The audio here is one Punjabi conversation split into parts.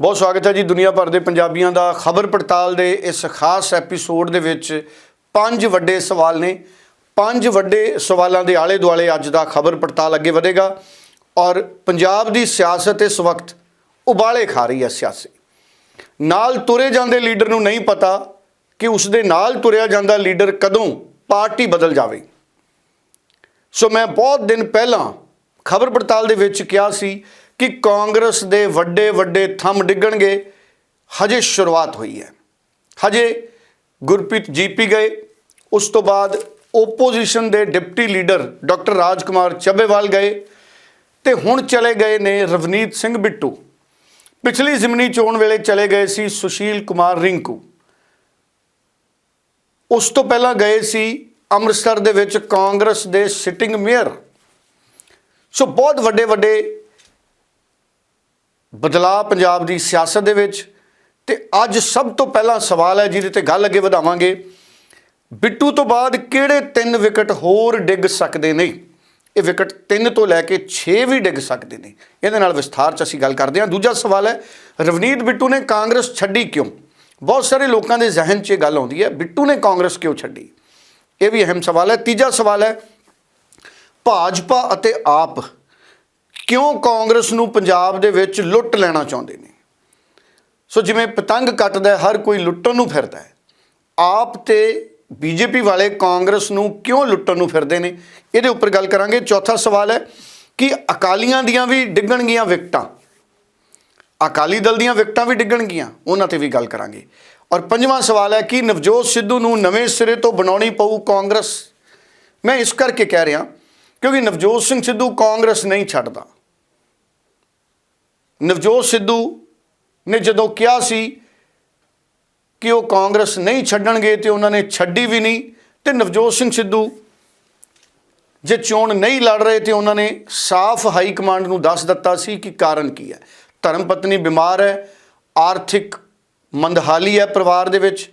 ਬਹੁਤ ਸਵਾਗਤ ਹੈ ਜੀ ਦੁਨੀਆ ਭਰ ਦੇ ਪੰਜਾਬੀਆਂ ਦਾ ਖਬਰ ਪੜਤਾਲ ਦੇ ਇਸ ਖਾਸ ਐਪੀਸੋਡ ਦੇ ਵਿੱਚ ਪੰਜ ਵੱਡੇ ਸਵਾਲ ਨੇ। ਪੰਜ ਵੱਡੇ ਸਵਾਲਾਂ ਦੇ ਆਲੇ ਦੁਆਲੇ ਅੱਜ ਦਾ ਖਬਰ ਪੜਤਾਲ ਅੱਗੇ ਵਧੇਗਾ ਔਰ ਪੰਜਾਬ ਦੀ ਸਿਆਸਤ ਇਸ ਵਕਤ ਉਬਾਲੇ ਖਾ ਰਹੀ ਹੈ ਸਿਆਸੀ। ਨਾਲ ਤੁਰੇ ਜਾਂਦੇ ਲੀਡਰ ਨੂੰ ਨਹੀਂ ਪਤਾ ਕਿ ਉਸ ਦੇ ਨਾਲ ਤੁਰਿਆ ਜਾਂਦਾ ਲੀਡਰ ਕਦੋਂ ਪਾਰਟੀ ਬਦਲ ਜਾਵੇ। ਸੋ ਮੈਂ ਬਹੁਤ ਦਿਨ ਪਹਿਲਾਂ ਖਬਰ ਪੜਤਾਲ ਦੇ ਵਿੱਚ ਕਿਹਾ ਸੀ ਕਿ ਕਾਂਗਰਸ ਦੇ ਵੱਡੇ ਵੱਡੇ ਥੰਮ ਡਿੱਗਣਗੇ। ਹਜੇ ਸ਼ੁਰੂਆਤ ਹੋਈ ਹੈ। ਹਜੇ ਗੁਰਪ੍ਰੀਤ ਜੀਪੀ ਗਏ। ਉਸ ਤੋਂ ਬਾਅਦ ਓਪੋਜੀਸ਼ਨ ਦੇ deputy leader doctor Rajkumar Chabbewal ਗਏ ਤੇ ਹੁਣ ਚਲੇ ਗਏ ਨੇ ਰਵਨੀਤ ਸਿੰਘ ਬਿੱਟੂ। ਪਿਛਲੀ ਜ਼ਿਮਨੀ ਚੋਣ ਵੇਲੇ ਚਲੇ ਗਏ ਸੀ ਸੁਸ਼ੀਲ ਕੁਮਾਰ ਰਿੰਕੂ। ਉਸ ਤੋਂ ਪਹਿਲਾਂ ਗਏ ਸੀ ਅੰਮ੍ਰਿਤਸਰ ਦੇ ਵਿੱਚ ਕਾਂਗਰਸ ਦੇ ਸਿਟਿੰਗ ਮੇਅਰ ਸੋ ਬਹੁਤ ਵੱਡੇ ਵੱਡੇ ਬਦਲਾਅ ਪੰਜਾਬ ਦੀ ਸਿਆਸਤ ਦੇ ਵਿੱਚ ਤੇ ਅੱਜ ਸਭ ਤੋਂ ਪਹਿਲਾ ਸਵਾਲ ਹੈ ਜਿਹਦੇ ਤੇ ਗੱਲ ਅੱਗੇ ਵਧਾਵਾਂਗੇ। ਬਿੱਟੂ ਤੋਂ ਬਾਅਦ ਕਿਹੜੇ ਤਿੰਨ ਵਿਕਟ ਹੋਰ ਡਿੱਗ ਸਕਦੇ ਨੇ? ਇਹ ਵਿਕਟ 3 ਤੋਂ ਲੈ ਕੇ 6 ਵੀ ਡਿੱਗ ਸਕਦੇ ਨੇ। ਇਹਦੇ ਨਾਲ ਵਿਸਥਾਰ ਚ ਅਸੀਂ ਗੱਲ ਕਰਦੇ ਹਾਂ। ਦੂਜਾ ਸਵਾਲ ਹੈ, ਰਵਨੀਤ ਬਿੱਟੂ ਨੇ ਕਾਂਗਰਸ ਛੱਡੀ ਕਿਉਂ? ਬਹੁਤ ਸਾਰੇ ਲੋਕਾਂ ਦੇ ਜ਼ਿਹਨ 'ਚ ਇਹ ਗੱਲ ਆਉਂਦੀ ਹੈ, ਬਿੱਟੂ ਨੇ ਕਾਂਗਰਸ ਕਿਉਂ ਛੱਡੀ? ਇਹ ਵੀ ਅਹਿਮ ਸਵਾਲ ਹੈ। ਤੀਜਾ ਸਵਾਲ ਹੈ, ਭਾਜਪਾ ਅਤੇ ਆਪ ਕਿਉਂ ਕਾਂਗਰਸ ਨੂੰ ਪੰਜਾਬ ਦੇ ਵਿੱਚ ਲੁੱਟ ਲੈਣਾ ਚਾਹੁੰਦੇ ਨੇ? ਸੋ ਜਿਵੇਂ ਪਤੰਗ ਕੱਟਦਾ ਹਰ ਕੋਈ ਲੁੱਟਣ ਨੂੰ ਫਿਰਦਾ ਹੈ। ਆਪ ਤੇ ਬੀਜੇਪੀ ਵਾਲੇ ਕਾਂਗਰਸ ਨੂੰ ਕਿਉਂ ਲੁੱਟਣ ਨੂੰ ਫਿਰਦੇ ਨੇ? ਇਹਦੇ ਉੱਪਰ ਗੱਲ ਕਰਾਂਗੇ। ਚੌਥਾ ਸਵਾਲ ਹੈ ਕਿ ਅਕਾਲੀਆਂ ਦੀਆਂ ਵੀ ਡਿੱਗਣਗੀਆਂ ਵਿਕਟਾਂ। ਅਕਾਲੀ ਦਲ ਦੀਆਂ ਵਿਕਟਾਂ ਵੀ ਡਿੱਗਣਗੀਆਂ, ਉਹਨਾਂ ਤੇ ਵੀ ਗੱਲ ਕਰਾਂਗੇ। ਔਰ ਪੰਜਵਾਂ ਸਵਾਲ ਹੈ ਕਿ ਨਵਜੋਤ ਸਿੱਧੂ ਨੂੰ ਨਵੇਂ ਸਿਰੇ ਤੋਂ ਬਣਾਉਣੀ ਪਊ ਕਾਂਗਰਸ? ਮੈਂ ਇਸ ਕਰਕੇ ਕਹਿ ਰਿਹਾ ਕਿਉਂਕਿ ਨਵਜੋਤ ਸਿੰਘ ਸਿੱਧੂ ਕਾਂਗਰਸ ਨਹੀਂ ਛੱਡਦਾ। ਨਵਜੋਤ ਸਿੱਧੂ ਨੇ ਜਦੋਂ ਕਿਹਾ ਸੀ ਕਿ ਉਹ ਕਾਂਗਰਸ ਨਹੀਂ ਛੱਡਣਗੇ ਤੇ ਉਹਨਾਂ ਨੇ ਛੱਡੀ ਵੀ ਨਹੀਂ, ਤੇ ਨਵਜੋਤ ਸਿੰਘ ਸਿੱਧੂ ਜੇ ਚੋਣ ਨਹੀਂ ਲੜ ਰਹੇ ਤੇ ਉਹਨਾਂ ਨੇ ਸਾਫ਼ ਹਾਈ ਕਮਾਂਡ ਨੂੰ ਦੱਸ ਦਿੱਤਾ ਸੀ ਕਿ ਕਾਰਨ ਕੀ ਹੈ। ਧਰਮ ਪਤਨੀ ਬਿਮਾਰ ਹੈ, ਆਰਥਿਕ ਮੰਦਹਾਲੀ ਹੈ ਪਰਿਵਾਰ ਦੇ ਵਿੱਚ।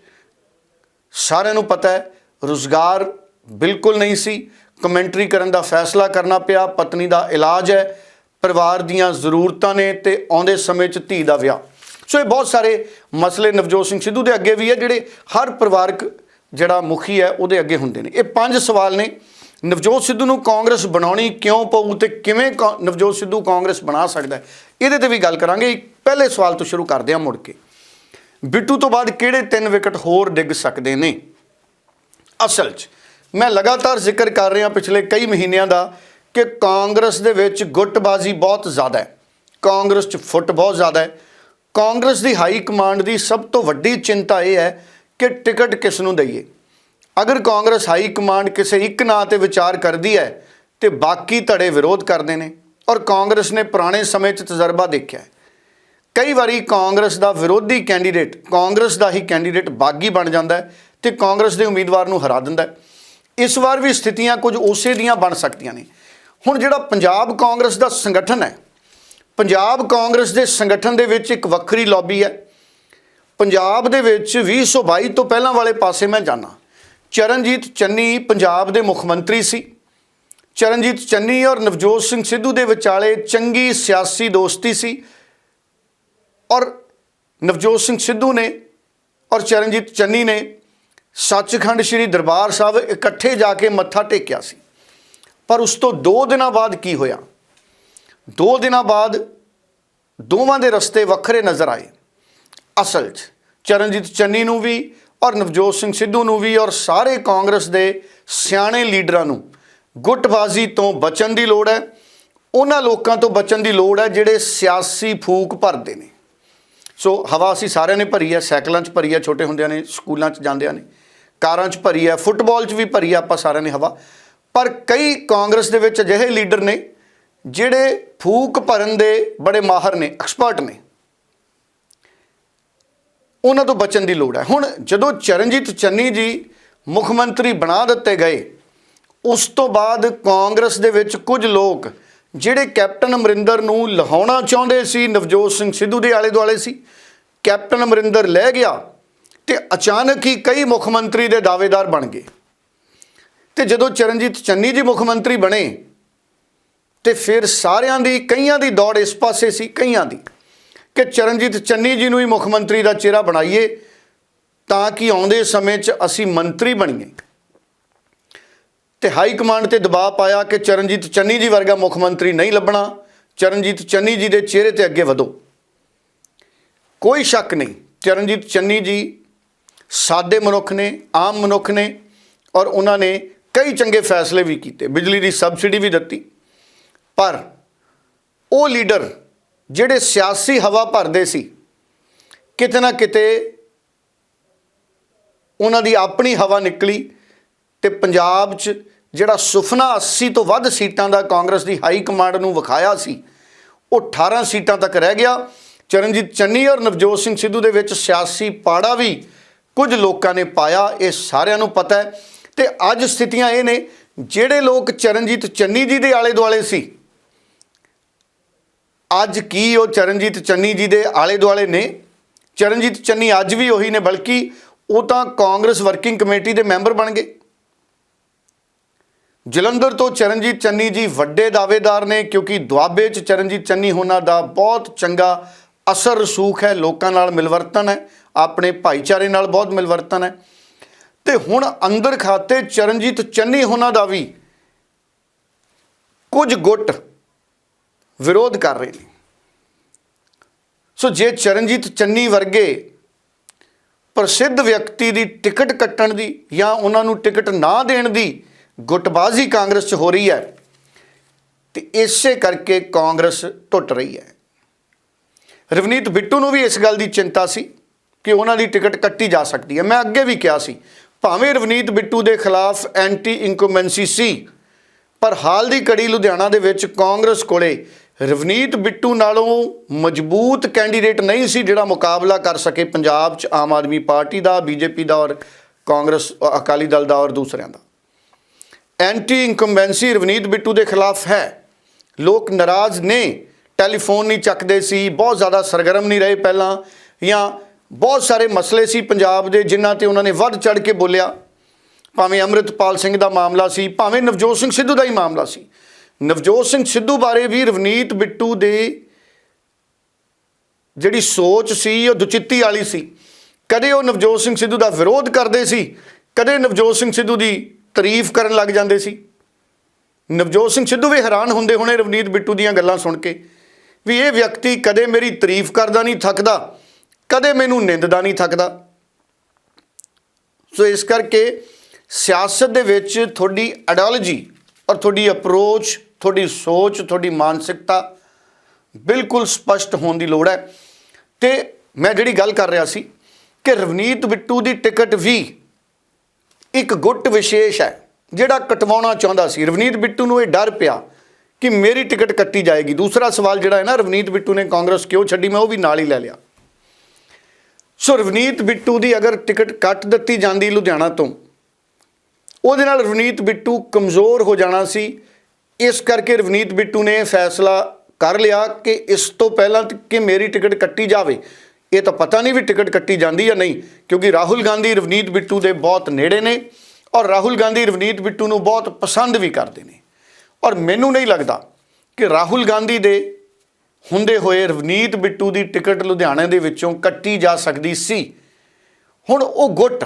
ਸਾਰਿਆਂ ਨੂੰ ਪਤਾ ਹੈ, ਰੁਜ਼ਗਾਰ ਬਿਲਕੁਲ ਨਹੀਂ ਸੀ। ਕਮੈਂਟਰੀ ਕਰਨ ਦਾ ਫੈਸਲਾ ਕਰਨਾ ਪਿਆ, ਪਤਨੀ ਦਾ ਇਲਾਜ ਹੈ। ਪਰਿਵਾਰ ਦੀਆਂ ਜ਼ਰੂਰਤਾਂ ਨੇ ਤੇ ਆਉਂਦੇ ਸਮੇਂ 'ਚ ਧੀ ਦਾ ਵਿਆਹ। ਸੋ ਇਹ ਬਹੁਤ ਸਾਰੇ ਮਸਲੇ ਨਵਜੋਤ ਸਿੰਘ ਸਿੱਧੂ ਦੇ ਅੱਗੇ ਵੀ ਹੈ, ਜਿਹੜੇ ਹਰ ਪਰਿਵਾਰਕ ਜਿਹੜਾ ਮੁਖੀ ਹੈ, ਉਹਦੇ ਅੱਗੇ ਹੁੰਦੇ ਨੇ। ਇਹ ਪੰਜ ਸਵਾਲ ਨੇ। ਨਵਜੋਤ ਸਿੱਧੂ ਨੂੰ ਕਾਂਗਰਸ ਬਣਾਉਣੀ ਕਿਉਂ ਪਊ ਤੇ ਕਿਵੇਂ ਕਾ- ਨਵਜੋਤ ਸਿੱਧੂ ਕਾਂਗਰਸ ਬਣਾ ਸਕਦਾ ਇਹਦੇ ਤੇ ਵੀ ਗੱਲ ਕਰਾਂਗੇ। ਪਹਿਲੇ ਸਵਾਲ ਤੋਂ ਸ਼ੁਰੂ ਕਰਦੇ ਹਾਂ ਮੁੜ ਕੇ। ਬਿੱਟੂ ਤੋਂ ਬਾਅਦ ਕਿਹੜੇ ਤਿੰਨ ਵਿਕਟ ਹੋਰ ਡਿੱਗ ਸਕਦੇ ਨੇ? ਅਸਲ 'ਚ ਮੈਂ ਲਗਾਤਾਰ ਜ਼ਿਕਰ ਕਰ ਰਿਹਾ ਪਿਛਲੇ ਕਈ ਮਹੀਨਿਆਂ ਦਾ ਕਿ ਕਾਂਗਰਸ ਦੇ ਵਿੱਚ ਗੁੱਟਬਾਜ਼ੀ ਬਹੁਤ ਜ਼ਿਆਦਾ ਹੈ। ਕਾਂਗਰਸ 'ਚ ਫੁੱਟ ਬਹੁਤ ਜ਼ਿਆਦਾ ਹੈ। ਕਾਂਗਰਸ ਦੀ ਹਾਈ ਕਮਾਂਡ ਦੀ ਸਭ ਤੋਂ ਵੱਡੀ ਚਿੰਤਾ ਇਹ ਹੈ ਕਿ ਟਿਕਟ ਕਿਸ ਨੂੰ ਦਈਏ। ਅਗਰ ਕਾਂਗਰਸ ਹਾਈ ਕਮਾਂਡ ਕਿਸੇ ਇੱਕ ਨਾਂ ਤੇ ਵਿਚਾਰ ਕਰਦੀ ਹੈ ਤੇ ਬਾਕੀ ਧੜੇ ਵਿਰੋਧ ਕਰਦੇ ਨੇ ਔਰ ਕਾਂਗਰਸ ਨੇ ਪੁਰਾਣੇ ਸਮੇਂ 'ਚ ਤਜਰਬਾ ਦੇਖਿਆ ਹੈ। ਕਈ ਵਾਰੀ ਕਾਂਗਰਸ ਦਾ ਵਿਰੋਧੀ ਕੈਂਡੀਡੇਟ ਕਾਂਗਰਸ ਦਾ ਹੀ ਕੈਂਡੀਡੇਟ ਬਾਗੀ ਬਣ ਜਾਂਦਾ ਹੈ ਤੇ ਕਾਂਗਰਸ ਦੇ ਉਮੀਦਵਾਰ ਨੂੰ ਹਰਾ ਦਿੰਦਾ ਇਸ ਵਾਰ ਵੀ ਸਥਿਤੀਆਂ ਕੁਝ ਉਸੇ ਦੀਆਂ ਬਣ ਸਕਦੀਆਂ ਨੇ। ਹੁਣ ਜਿਹੜਾ ਪੰਜਾਬ ਕਾਂਗਰਸ ਦਾ ਸੰਗਠਨ ਹੈ, ਪੰਜਾਬ ਕਾਂਗਰਸ ਦੇ ਸੰਗਠਨ ਦੇ ਵਿੱਚ ਇੱਕ ਵੱਖਰੀ ਲੌਬੀ ਹੈ। ਪੰਜਾਬ ਦੇ ਵਿੱਚ 2022 ਤੋਂ ਪਹਿਲਾਂ ਵਾਲੇ ਪਾਸੇ ਮੈਂ ਜਾਣਾ ਚਰਨਜੀਤ ਚੰਨੀ ਪੰਜਾਬ ਦੇ ਮੁੱਖ ਮੰਤਰੀ ਸੀ। ਚਰਨਜੀਤ ਚੰਨੀ ਔਰ ਨਵਜੋਤ ਸਿੰਘ ਸਿੱਧੂ ਦੇ ਵਿਚਾਲੇ ਚੰਗੀ ਸਿਆਸੀ ਦੋਸਤੀ ਸੀ। ਔਰ ਨਵਜੋਤ ਸਿੰਘ ਸਿੱਧੂ ਨੇ ਔਰ ਚਰਨਜੀਤ ਚੰਨੀ ਨੇ ਸੱਚਖੰਡ ਸ੍ਰੀ ਦਰਬਾਰ ਸਾਹਿਬ ਇਕੱਠੇ ਜਾ ਕੇ ਮੱਥਾ ਟੇਕਿਆ ਸੀ। ਪਰ ਉਸ ਤੋਂ 2 ਦਿਨਾਂ ਬਾਅਦ ਕੀ ਹੋਇਆ? 2 ਦਿਨਾਂ ਬਾਅਦ ਦੋਵਾਂ ਦੇ ਰਸਤੇ ਵੱਖਰੇ ਨਜ਼ਰ ਆਏ। ਅਸਲ 'ਚ ਚਰਨਜੀਤ ਚੰਨੀ ਨੂੰ ਵੀ ਔਰ ਨਵਜੋਤ ਸਿੰਘ ਸਿੱਧੂ ਨੂੰ ਵੀ ਔਰ ਸਾਰੇ ਕਾਂਗਰਸ ਦੇ ਸਿਆਣੇ ਲੀਡਰਾਂ ਨੂੰ ਗੁੱਟਬਾਜ਼ੀ ਤੋਂ ਬਚਣ ਦੀ ਲੋੜ ਹੈ। ਉਹਨਾਂ ਲੋਕਾਂ ਤੋਂ ਬਚਣ ਦੀ ਲੋੜ ਹੈ ਜਿਹੜੇ ਸਿਆਸੀ ਫੂਕ ਭਰਦੇ ਨੇ। ਸੋ ਹਵਾ ਅਸੀਂ ਸਾਰਿਆਂ ਨੇ ਭਰੀ ਹੈ, ਸਾਈਕਲਾਂ 'ਚ ਭਰੀ ਹੈ, ਛੋਟੇ ਹੁੰਦਿਆਂ ਨੇ, ਸਕੂਲਾਂ 'ਚ ਜਾਂਦਿਆਂ ਨੇ, ਕਾਰਾਂ 'ਚ ਭਰੀ ਹੈ, ਫੁੱਟਬਾਲ 'ਚ ਵੀ ਭਰੀ ਹੈ ਆਪਾਂ ਸਾਰਿਆਂ ਨੇ ਹਵਾ। ਪਰ ਕਈ ਕਾਂਗਰਸ ਦੇ ਵਿੱਚ ਅਜਿਹੇ ਲੀਡਰ ਨੇ ਜਿਹੜੇ ਫੂਕ ਭਰਨ ਦੇ ਬੜੇ ਮਾਹਰ ਨੇ, ਐਕਸਪਰਟ ਨੇ। ਉਹਨਾਂ ਤੋਂ ਬਚਣ ਦੀ ਲੋੜ ਹੈ। ਹੁਣ ਜਦੋਂ ਚਰਨਜੀਤ ਚੰਨੀ ਜੀ ਮੁੱਖ ਮੰਤਰੀ ਬਣਾ ਦਿੱਤੇ ਗਏ, ਉਸ ਤੋਂ ਬਾਅਦ ਕਾਂਗਰਸ ਦੇ ਵਿੱਚ ਕੁਝ ਲੋਕ ਜਿਹੜੇ ਕੈਪਟਨ ਅਮਰਿੰਦਰ ਨੂੰ ਲਹਾਉਣਾ ਚਾਹੁੰਦੇ ਸੀ, ਨਵਜੋਤ ਸਿੰਘ ਸਿੱਧੂ ਦੇ ਆਲੇ ਦੁਆਲੇ ਸੀ, ਕੈਪਟਨ ਅਮਰਿੰਦਰ ਲੈ ਗਿਆ ਤੇ ਅਚਾਨਕ ਹੀ ਕਈ ਮੁੱਖ ਮੰਤਰੀ ਦੇ ਦਾਅਵੇਦਾਰ ਬਣ ਗਏ। ਤੇ ਜਦੋਂ ਚਰਨਜੀਤ ਚੰਨੀ ਜੀ ਮੁੱਖ ਮੰਤਰੀ ਬਣੇ, ਤੇ ਫਿਰ ਸਾਰਿਆਂ ਦੀ, ਕਈਆਂ ਦੀ ਦੌੜ ਇਸ ਪਾਸੇ ਸੀ, ਕਈਆਂ ਦੀ, ਕਿ ਚਰਨਜੀਤ ਚੰਨੀ ਜੀ ਨੂੰ ਹੀ ਮੁੱਖ ਮੰਤਰੀ ਦਾ ਚਿਹਰਾ ਬਣਾਈਏ, ਤਾਂ ਕਿ ਆਉਂਦੇ ਸਮੇਂ 'ਚ ਅਸੀਂ ਮੰਤਰੀ ਬਣੀਏ। ਤੇ ਹਾਈ ਕਮਾਂਡ ਤੇ ਦਬਾਅ ਪਾਇਆ ਕਿ ਚਰਨਜੀਤ ਚੰਨੀ ਜੀ ਵਰਗਾ ਮੁੱਖ ਮੰਤਰੀ ਨਹੀਂ ਲੱਭਣਾ, ਚਰਨਜੀਤ ਚੰਨੀ ਜੀ ਦੇ ਚਿਹਰੇ ਤੇ ਅੱਗੇ ਵਧੋ। ਕੋਈ ਸ਼ੱਕ ਨਹੀਂ, ਚਰਨਜੀਤ ਚੰਨੀ ਜੀ ਸਾਦੇ ਮਨੁੱਖ ਨੇ, ਆਮ ਮਨੁੱਖ ਨੇ, ਔਰ ਉਹਨਾਂ ਨੇ ਕਈ ਚੰਗੇ ਫੈਸਲੇ ਵੀ ਕੀਤੇ, ਬਿਜਲੀ ਦੀ ਸਬਸਿਡੀ ਵੀ ਦਿੱਤੀ, ਪਰ ਉਹ ਲੀਡਰ ਜਿਹੜੇ ਸਿਆਸੀ ਹਵਾ ਭਰਦੇ ਸੀ, ਕਿਤੇ ਨਾ ਕਿਤੇ ਉਹਨਾਂ ਦੀ ਆਪਣੀ ਹਵਾ ਨਿਕਲੀ ਤੇ ਪੰਜਾਬ 'ਚ ਜਿਹੜਾ ਸੁਫਨਾ 80 ਤੋਂ ਵੱਧ ਸੀਟਾਂ ਦਾ ਕਾਂਗਰਸ ਦੀ ਹਾਈ ਕਮਾਂਡ ਨੂੰ ਵਿਖਾਇਆ ਸੀ, ਉਹ 18 ਸੀਟਾਂ ਤੱਕ ਰਹਿ ਗਿਆ। ਚਰਨਜੀਤ ਚੰਨੀ ਔਰ ਨਵਜੋਤ ਸਿੰਘ ਸਿੱਧੂ ਦੇ ਵਿੱਚ ਸਿਆਸੀ ਪਾੜਾ ਵੀ ਕੁਝ ਲੋਕਾਂ ਨੇ ਪਾਇਆ, ਇਹ ਸਾਰਿਆਂ ਨੂੰ ਪਤਾ ਹੈ। ਤੇ ਅੱਜ ਸਥਿਤੀਆਂ ਇਹ ਨੇ, ਜਿਹੜੇ ਲੋਕ ਚਰਨਜੀਤ ਚੰਨੀ ਜੀ ਦੇ ਆਲੇ ਦੁਆਲੇ ਸੀ। ਅੱਜ ਕੀ ਉਹ ਚਰਨਜੀਤ ਚੰਨੀ ਜੀ ਦੇ ਆਲੇ ਦੁਆਲੇ ਨੇ? ਚਰਨਜੀਤ ਚੰਨੀ ਅੱਜ ਵੀ ਉਹੀ ਨੇ, ਬਲਕਿ ਉਹ ਤਾਂ ਕਾਂਗਰਸ ਵਰਕਿੰਗ ਕਮੇਟੀ ਦੇ ਮੈਂਬਰ ਬਣ ਗਏ। ਜਲੰਧਰ ਤੋਂ ਚਰਨਜੀਤ ਚੰਨੀ ਜੀ ਵੱਡੇ ਦਾਅਵੇਦਾਰ ਨੇ, ਕਿਉਂਕਿ ਦੁਆਬੇ 'ਚ ਚਰਨਜੀਤ ਚੰਨੀ ਹੋਣਾ ਦਾ ਬਹੁਤ ਚੰਗਾ ਅਸਰ ਰਸੂਖ ਹੈ, ਲੋਕਾਂ ਨਾਲ ਮਿਲਵਰਤਨ ਹੈ, ਆਪਣੇ ਭਾਈਚਾਰੇ ਨਾਲ ਬਹੁਤ ਮਿਲਵਰਤਨ ਹੈ। ਤੇ ਹੁਣ ਅੰਦਰ ਖਾਤੇ ਚਰਨਜੀਤ ਚੰਨੀ ਉਹਨਾਂ ਦਾ ਵੀ ਕੁਝ ਗੁੱਟ ਵਿਰੋਧ ਕਰ ਰਹੇ ਨੇ। ਸੋ ਜੇ ਚਰਨਜੀਤ ਚੰਨੀ ਵਰਗੇ ਪ੍ਰਸਿੱਧ ਵਿਅਕਤੀ ਦੀ ਟਿਕਟ ਕੱਟਣ ਦੀ ਜਾਂ ਉਹਨਾਂ ਨੂੰ ਟਿਕਟ ਨਾ ਦੇਣ ਦੀ ਗੁੱਟਬਾਜ਼ੀ ਕਾਂਗਰਸ 'ਚ ਹੋ ਰਹੀ ਹੈ, ਤੇ ਇਸੇ ਕਰਕੇ ਕਾਂਗਰਸ ਟੁੱਟ ਰਹੀ ਹੈ। ਰਵਨੀਤ ਬਿੱਟੂ ਨੂੰ ਵੀ ਇਸ ਗੱਲ ਦੀ ਚਿੰਤਾ ਸੀ ਕਿ ਉਹਨਾਂ ਦੀ ਟਿਕਟ ਕੱਟੀ ਜਾ ਸਕਦੀ ਹੈ। ਮੈਂ ਅੱਗੇ ਵੀ ਕਿਹਾ ਸੀ ਭਾਵੇਂ ਰਵਨੀਤ ਬਿੱਟੂ ਦੇ ਖਿਲਾਫ ਐਂਟੀ ਇਨਕੂਮੈਂਸੀ ਸੀ, ਪਰ ਹਾਲ ਦੀ ਕੜੀ ਲੁਧਿਆਣਾ ਦੇ ਵਿੱਚ ਕਾਂਗਰਸ ਕੋਲੇ ਰਵਨੀਤ ਬਿੱਟੂ ਨਾਲੋਂ ਮਜ਼ਬੂਤ ਕੈਂਡੀਡੇਟ ਨਹੀਂ ਸੀ ਜਿਹੜਾ ਮੁਕਾਬਲਾ ਕਰ ਸਕੇ ਪੰਜਾਬ 'ਚ ਆਮ ਆਦਮੀ ਪਾਰਟੀ ਦਾ, ਬੀਜੇਪੀ ਦਾ ਔਰ ਕਾਂਗਰਸ ਅਕਾਲੀ ਦਲ ਦਾ ਔਰ ਦੂਸਰਿਆਂ ਦਾ। ਐਂਟੀ ਇਨਕੰਬੈਂਸੀ ਰਵਨੀਤ ਬਿੱਟੂ ਦੇ ਖਿਲਾਫ ਹੈ। ਲੋਕ ਨਾਰਾਜ਼ ਨੇ, ਟੈਲੀਫੋਨ ਨਹੀਂ ਚੱਕਦੇ ਸੀ, ਬਹੁਤ ਜ਼ਿਆਦਾ ਸਰਗਰਮ ਨਹੀਂ ਰਹੇ ਪਹਿਲਾਂ, ਜਾਂ ਬਹੁਤ ਸਾਰੇ ਮਸਲੇ ਸੀ ਪੰਜਾਬ ਦੇ ਜਿਨ੍ਹਾਂ ਤੇ ਉਹਨਾਂ ਨੇ ਵੱਧ ਚੜ ਕੇ ਬੋਲਿਆ। ਭਾਵੇਂ ਅੰਮ੍ਰਿਤਪਾਲ ਸਿੰਘ ਦਾ ਮਾਮਲਾ ਸੀ, ਭਾਵੇਂ ਨਵਜੋਤ ਸਿੰਘ ਸਿੱਧੂ ਦਾ ਹੀ ਮਾਮਲਾ ਸੀ। ਨਵਜੋਤ ਸਿੰਘ ਸਿੱਧੂ ਬਾਰੇ ਵੀ ਰਵਨੀਤ ਬਿੱਟੂ ਦੇ ਜਿਹੜੀ ਸੋਚ ਸੀ, ਉਹ ਦੁਚਿੱਤੀ ਵਾਲੀ ਸੀ। ਕਦੇ ਉਹ ਨਵਜੋਤ ਸਿੰਘ ਸਿੱਧੂ ਦਾ ਵਿਰੋਧ ਕਰਦੇ ਸੀ, ਕਦੇ ਨਵਜੋਤ ਸਿੰਘ ਸਿੱਧੂ ਦੀ ਤਾਰੀਫ ਕਰਨ ਲੱਗ ਜਾਂਦੇ ਸੀ। ਨਵਜੋਤ ਸਿੰਘ ਸਿੱਧੂ ਵੀ ਹੈਰਾਨ ਹੁੰਦੇ ਹੋਣੇ ਰਵਨੀਤ ਬਿੱਟੂ ਦੀਆਂ ਗੱਲਾਂ ਸੁਣ ਕੇ, ਵੀ ਇਹ ਵਿਅਕਤੀ ਕਦੇ ਮੇਰੀ ਤਾਰੀਫ ਕਰਦਾ ਨਹੀਂ, ਥੱਕਦਾ। ਕਦੇ ਮੈਨੂੰ ਨਿੰਦਦਾ ਨਹੀਂ ਥੱਕਦਾ। ਸੋ ਇਸ ਕਰਕੇ ਸਿਆਸਤ ਦੇ ਵਿੱਚ ਤੁਹਾਡੀ ਆਈਡੀਓਲੋਜੀ ਔਰ ਤੁਹਾਡੀ ਅਪਰੋਚ ਤੁਹਾਡੀ ਸੋਚ, ਤੁਹਾਡੀ ਮਾਨਸਿਕਤਾ ਬਿਲਕੁਲ ਸਪਸ਼ਟ ਹੋਣ ਦੀ ਲੋੜ ਹੈ। ਤੇ ਮੈਂ ਜਿਹੜੀ ਗੱਲ ਕਰ ਰਿਹਾ ਸੀ ਕਿ ਰਵਨੀਤ ਬਿੱਟੂ ਦੀ ਟਿਕਟ ਵੀ ਇੱਕ ਗੁੱਟ ਵਿਸ਼ੇਸ਼ ਹੈ, ਜਿਹੜਾ ਕਟਵਾਉਣਾ ਚਾਹੁੰਦਾ ਸੀ। ਰਵਨੀਤ ਬਿੱਟੂ ਨੂੰ ਇਹ ਡਰ ਪਿਆ ਕਿ ਮੇਰੀ ਟਿਕਟ ਕੱਟੀ ਜਾਏਗੀ। ਦੂਸਰਾ ਸਵਾਲ ਜਿਹੜਾ ਹੈ ਨਾ, ਰਵਨੀਤ ਬਿੱਟੂ ਨੇ ਕਾਂਗਰਸ ਕਿਉਂ ਛੱਡੀ? ਮੈਂ ਉਹ ਵੀ ਨਾਲ ਹੀ ਲੈ ਲਿਆ। ਸੋ ਰਵਨੀਤ ਬਿੱਟੂ ਦੀ ਅਗਰ ਟਿਕਟ ਕੱਟ ਦਿੱਤੀ ਜਾਂਦੀ ਲੁਧਿਆਣਾ ਤੋਂ, ਉਹਦੇ ਨਾਲ ਰਵਨੀਤ ਬਿੱਟੂ ਕਮਜ਼ੋਰ ਹੋ ਜਾਣਾ ਸੀ। ਇਸ ਕਰਕੇ ਰਵਨੀਤ ਬਿੱਟੂ ਨੇ ਇਹ ਫੈਸਲਾ ਕਰ ਲਿਆ ਕਿ ਇਸ ਤੋਂ ਪਹਿਲਾਂ ਕਿ ਮੇਰੀ ਟਿਕਟ ਕੱਟੀ ਜਾਵੇ। ਇਹ ਤਾਂ ਪਤਾ ਨਹੀਂ ਵੀ ਟਿਕਟ ਕੱਟੀ ਜਾਂਦੀ ਜਾਂ ਨਹੀਂ, ਕਿਉਂਕਿ ਰਾਹੁਲ ਗਾਂਧੀ ਰਵਨੀਤ ਬਿੱਟੂ ਦੇ ਬਹੁਤ ਨੇੜੇ ਨੇ ਔਰ ਰਾਹੁਲ ਗਾਂਧੀ ਰਵਨੀਤ ਬਿੱਟੂ ਨੂੰ ਬਹੁਤ ਪਸੰਦ ਵੀ ਕਰਦੇ ਨੇ। ਔਰ ਮੈਨੂੰ ਨਹੀਂ ਲੱਗਦਾ ਕਿ ਰਾਹੁਲ ਗਾਂਧੀ ਦੇ ਹੁੰਦੇ ਹੋਏ ਰਵਨੀਤ ਬਿੱਟੂ ਦੀ ਟਿਕਟ ਲੁਧਿਆਣੇ ਦੇ ਵਿੱਚੋਂ ਕੱਟੀ ਜਾ ਸਕਦੀ ਸੀ। ਹੁਣ ਉਹ ਗੁੱਟ,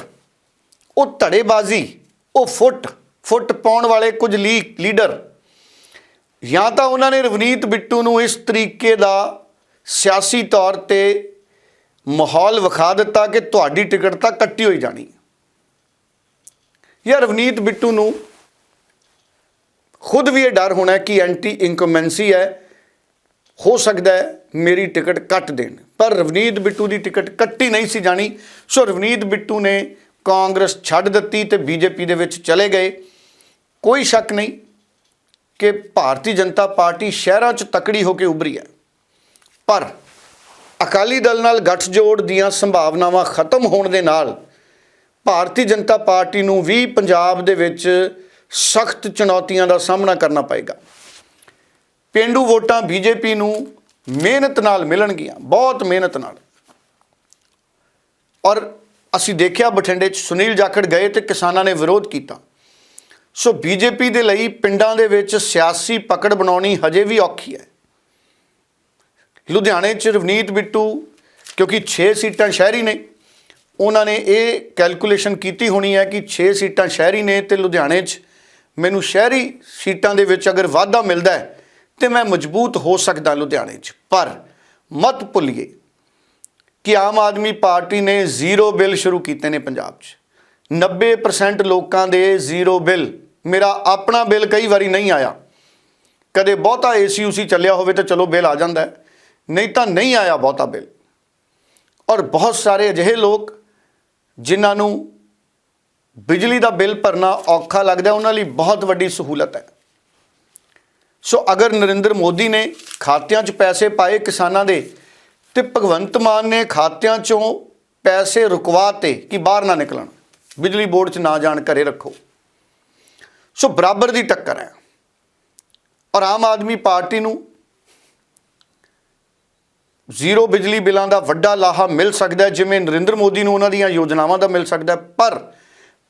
ਉਹ ਧੜੇਬਾਜ਼ੀ, ਉਹ ਫੁੱਟ ਫੁੱਟ ਪਾਉਣ ਵਾਲੇ ਕੁਝ ਲੀ, ਲੀਡਰ। ਜਾਂ ਤਾਂ ਉਹਨਾਂ ਨੇ ਰਵਨੀਤ ਬਿੱਟੂ ਨੂੰ ਇਸ ਤਰੀਕੇ ਦਾ ਸਿਆਸੀ ਤੌਰ ਤੇ ਮਾਹੌਲ ਵਿਖਾ ਦਿੱਤਾ ਕਿ ਤੁਹਾਡੀ ਟਿਕਟ ਤਾਂ ਕੱਟੀ ਹੋਈ ਜਾਣੀ। ਹੈ ਜਾਂ ਰਵਨੀਤ ਬਿੱਟੂ ਨੂੰ ਖੁਦ ਵੀ ਇਹ ਡਰ ਹੋਣਾ ਕਿ ਐਂਟੀ ਇਨਕਮੈਂਸੀ ਹੈ। ਹੋ ਸਕਦਾ ਹੈ ਮੇਰੀ ਟਿਕਟ ਕੱਟ ਦੇਣ। ਪਰ ਰਵਨੀਤ ਬਿੱਟੂ ਦੀ ਟਿਕਟ ਕੱਟੀ ਨਹੀਂ ਸੀ ਜਾਣੀ। ਸੋ ਰਵਨੀਤ ਬਿੱਟੂ ਨੇ ਕਾਂਗਰਸ ਛੱਡ ਦਿੱਤੀ ਤੇ ਬੀਜੇਪੀ ਦੇ ਵਿੱਚ ਚਲੇ ਗਏ। ਕੋਈ ਸ਼ੱਕ ਨਹੀਂ ਕਿ ਭਾਰਤੀ ਜਨਤਾ ਪਾਰਟੀ ਸ਼ਹਿਰਾਂ 'ਚ ਤਕੜੀ ਹੋ ਕੇ ਉਭਰੀ ਹੈ। ਪਰ ਅਕਾਲੀ ਦਲ ਨਾਲ ਗੱਠਜੋੜ ਦੀਆਂ ਸੰਭਾਵਨਾਵਾਂ ਖਤਮ ਹੋਣ ਦੇ ਨਾਲ ਭਾਰਤੀ ਜਨਤਾ ਪਾਰਟੀ ਨੂੰ ਵੀ ਪੰਜਾਬ ਦੇ ਵਿੱਚ ਸਖਤ ਚੁਣੌਤੀਆਂ ਦਾ ਸਾਹਮਣਾ ਕਰਨਾ ਪਏਗਾ। ਪਿੰਡੂ ਵੋਟਾਂ ਬੀਜੇਪੀ ਨੂੰ ਮਿਹਨਤ ਨਾਲ ਮਿਲਣਗੀਆਂ, ਬਹੁਤ ਮਿਹਨਤ ਨਾਲ। ਔਰ ਅਸੀਂ ਦੇਖਿਆ ਬਠਿੰਡੇ 'ਚ ਸੁਨੀਲ ਜਾਖੜ ਗਏ ਤੇ ਕਿਸਾਨਾਂ ਨੇ ਵਿਰੋਧ ਕੀਤਾ। ਸੋ ਬੀਜੇਪੀ ਦੇ ਲਈ ਪਿੰਡਾਂ ਦੇ ਵਿੱਚ ਸਿਆਸੀ ਪਕੜ ਬਣਾਉਣੀ ਹਜੇ ਵੀ ਔਖੀ ਹੈ। ਲੁਧਿਆਣੇ 'ਚ ਰਵਨੀਤ ਬਿੱਟੂ, ਕਿਉਂਕਿ 6 ਸੀਟਾਂ ਸ਼ਹਿਰੀ ਨੇ, ਉਹਨਾਂ ਨੇ ਇਹ ਕੈਲਕੂਲੇਸ਼ਨ ਕੀਤੀ ਹੋਣੀ ਹੈ ਕਿ 6 ਸੀਟਾਂ ਸ਼ਹਿਰੀ ਨੇ ਤੇ ਲੁਧਿਆਣੇ 'ਚ ਮੈਨੂੰ ਸ਼ਹਿਰੀ ਸੀਟਾਂ ਦੇ ਵਿੱਚ ਅਗਰ ਵਾਧਾ ਮਿਲਦਾ ਹੈ ਤੇ ਮੈਂ ਮਜ਼ਬੂਤ ਹੋ ਸਕਦਾ ਲੁਧਿਆਣੇ 'ਚ। ਪਰ ਮਤ ਭੁੱਲੀਏ ਕਿ ਆਮ ਆਦਮੀ ਪਾਰਟੀ ਨੇ ਜ਼ੀਰੋ ਬਿੱਲ ਸ਼ੁਰੂ ਕੀਤੇ ਨੇ ਪੰਜਾਬ 'ਚ। 90% ਲੋਕਾਂ ਦੇ ਜ਼ੀਰੋ ਬਿੱਲ। ਮੇਰਾ ਆਪਣਾ ਬਿੱਲ ਕਈ ਵਾਰੀ ਨਹੀਂ ਆਇਆ। ਕਦੇ ਬਹੁਤਾ ਏਸੀਯੂਸੀ ਚੱਲਿਆ ਹੋਵੇ ਤਾਂ ਚਲੋ ਬਿੱਲ ਆ ਜਾਂਦਾ ਨਹੀਂ ਤਾਂ ਨਹੀਂ ਆਇਆ ਬਹੁਤਾ ਬਿੱਲ। ਔਰ ਬਹੁਤ ਸਾਰੇ ਅਜਿਹੇ ਲੋਕ ਜਿਨ੍ਹਾਂ ਨੂੰ ਬਿਜਲੀ ਦਾ ਬਿੱਲ ਭਰਨਾ ਔਖਾ ਲੱਗਦਾ ਉਹਨਾਂ ਲਈ ਬਹੁਤ ਵੱਡੀ ਸਹੂਲਤ ਹੈ। ਸੋ ਅਗਰ ਨਰਿੰਦਰ ਮੋਦੀ ਨੇ ਖਾਤਿਆਂ 'ਚ ਪੈਸੇ ਪਾਏ ਕਿਸਾਨਾਂ ਦੇ ਤੇ ਭਗਵੰਤ ਮਾਨ ਨੇ ਖਾਤਿਆਂ 'ਚੋਂ ਪੈਸੇ ਰੁਕਵਾਤੇ ਕਿ ਬਾਹਰ ਨਾ ਨਿਕਲਣ, ਬਿਜਲੀ ਬੋਰਡ 'ਚ ਨਾ ਜਾਣ ਘਰੇ ਰੱਖੋ। ਸੋ ਬਰਾਬਰ ਦੀ ਟੱਕਰ ਹੈ। ਔਰ ਆਮ ਆਦਮੀ ਪਾਰਟੀ ਨੂੰ ਜ਼ੀਰੋ ਬਿਜਲੀ ਬਿੱਲਾਂ ਦਾ ਵੱਡਾ ਲਾਹਾ ਮਿਲ ਸਕਦਾ ਜਿਵੇਂ ਨਰਿੰਦਰ ਮੋਦੀ ਨੂੰ ਉਹਨਾਂ ਦੀਆਂ ਯੋਜਨਾਵਾਂ ਦਾ ਮਿਲ ਸਕਦਾ ਪਰ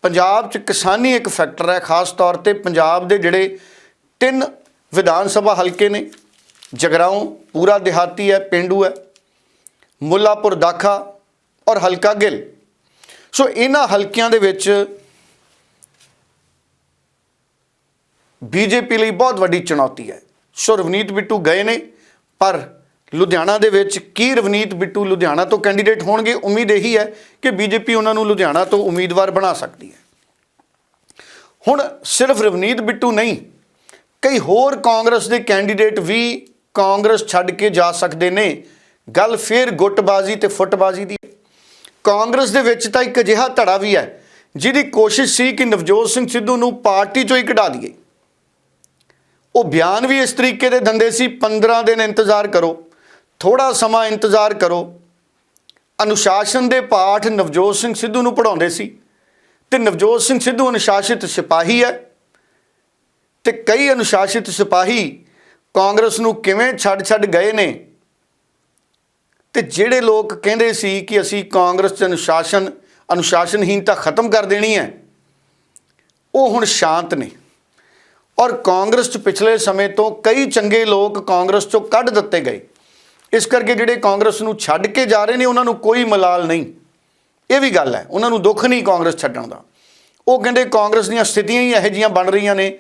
ਪੰਜਾਬ 'ਚ ਕਿਸਾਨੀ ਇੱਕ ਫੈਕਟਰ ਹੈ, ਖਾਸ ਤੌਰ ਤੇ ਪੰਜਾਬ ਦੇ ਜਿਹੜੇ ਤਿੰਨ ਵਿਧਾਨ ਸਭਾ ਹਲਕੇ ਨੇ, ਜਗਰਾਉਂ ਪੂਰਾ ਦਿਹਾਤੀ ਹੈ, ਪਿੰਡੂ ਹੈ, ਮੁੱਲਾਪੁਰ ਦਾਖਾ ਔਰ ਹਲਕਾ ਗਿੱਲ। ਸੋ ਇਹਨਾਂ ਹਲਕਿਆਂ ਦੇ ਵਿੱਚ ਬੀਜੇਪੀ ਲਈ ਬਹੁਤ ਵੱਡੀ ਚੁਣੌਤੀ ਹੈ। ਸੋ ਰਵਨੀਤ ਬਿੱਟੂ ਗਏ ਨੇ, ਪਰ ਲੁਧਿਆਣਾ ਦੇ ਵਿੱਚ ਕੀ ਰਵਨੀਤ ਬਿੱਟੂ ਲੁਧਿਆਣਾ ਤੋਂ ਕੈਂਡੀਡੇਟ ਹੋਣਗੇ, ਉਮੀਦ ਇਹੀ ਹੈ ਕਿ ਬੀਜੇਪੀ ਉਹਨਾਂ ਨੂੰ ਲੁਧਿਆਣਾ ਤੋਂ ਉਮੀਦਵਾਰ ਬਣਾ ਸਕਦੀ ਹੈ। ਹੁਣ ਸਿਰਫ ਰਵਨੀਤ ਬਿੱਟੂ ਨਹੀਂ ਕਈ ਹੋਰ ਕਾਂਗਰਸ ਦੇ ਕੈਂਡੀਡੇਟ ਵੀ ਕਾਂਗਰਸ ਛੱਡ ਕੇ ਜਾ ਸਕਦੇ ਨੇ। ਗੱਲ ਫੇਰ ਗੁੱਟਬਾਜ਼ੀ ਤੇ ਫੁੱਟਬਾਜ਼ੀ ਦੀ ਹੈ। ਕਾਂਗਰਸ ਦੇ ਵਿੱਚ ਤਾਂ ਇੱਕ ਅਜਿਹਾ ਧੜਾ ਵੀ ਹੈ, ਜਿਹਦੀ ਕੋਸ਼ਿਸ਼ ਸੀ ਕਿ ਨਵਜੋਤ ਸਿੰਘ ਸਿੱਧੂ ਨੂੰ ਪਾਰਟੀ ਚੋਂ ਹੀ ਕਢਾ ਦਈਏ ਉਹ ਬਿਆਨ ਵੀ ਇਸ ਤਰੀਕੇ ਦੇ ਦੰਦੇ ਸੀ 15 ਦਿਨ ਇੰਤਜ਼ਾਰ ਕਰੋ ਥੋੜਾ ਸਮਾਂ ਇੰਤਜ਼ਾਰ ਕਰੋ। ਅਨੁਸ਼ਾਸਨ ਦੇ ਪਾਠ ਨਵਜੋਤ ਸਿੰਘ ਸਿੱਧੂ ਨੂੰ ਪੜਾਉਂਦੇ ਸੀ। ਤੇ ਨਵਜੋਤ ਸਿੰਘ ਸਿੱਧੂ ਅਨੁਸ਼ਾਸਿਤ ਸਿਪਾਹੀ ਹੈ। ਤੇ ਕਈ ਅਨੁਸ਼ਾਸਿਤ ਸਿਪਾਹੀ ਕਾਂਗਰਸ ਨੂੰ ਕਿਵੇਂ ਛੱਡ-ਛੱਡ ਗਏ ਨੇ? ਤੇ ਜਿਹੜੇ ਲੋਕ ਕਹਿੰਦੇ ਸੀ ਕਿ ਅਸੀਂ ਕਾਂਗਰਸ 'ਚ ਅਨੁਸ਼ਾਸਨ ਅਨੁਸ਼ਾਸਨਹੀਨਤਾ ਖਤਮ ਕਰ ਦੇਣੀ ਹੈ, ਉਹ ਹੁਣ ਸ਼ਾਂਤ ਨੇ। ਔਰ ਕਾਂਗਰਸ 'ਚ ਪਿਛਲੇ ਸਮੇਂ ਤੋਂ ਕਈ ਚੰਗੇ ਲੋਕ ਕਾਂਗਰਸ 'ਚੋਂ ਕੱਢ ਦਿੱਤੇ ਗਏ। ਇਸ ਕਰਕੇ ਜਿਹੜੇ ਕਾਂਗਰਸ ਨੂੰ ਛੱਡ ਕੇ ਜਾ ਰਹੇ ਨੇ, ਉਹਨਾਂ ਨੂੰ ਕੋਈ ਮਲਾਲ ਨਹੀਂ। ਇਹ ਵੀ ਗੱਲ ਹੈ, ਉਹਨਾਂ ਨੂੰ ਦੁੱਖ ਨਹੀਂ ਕਾਂਗਰਸ ਛੱਡਣ ਦਾ। ਉਹ ਕਹਿੰਦੇ ਕਾਂਗਰਸ ਦੀਆਂ ਸਥਿਤੀਆਂ ਹੀ ਇਹੋ ਜਿਹੀਆਂ ਬਣ ਰਹੀਆਂ ਨੇ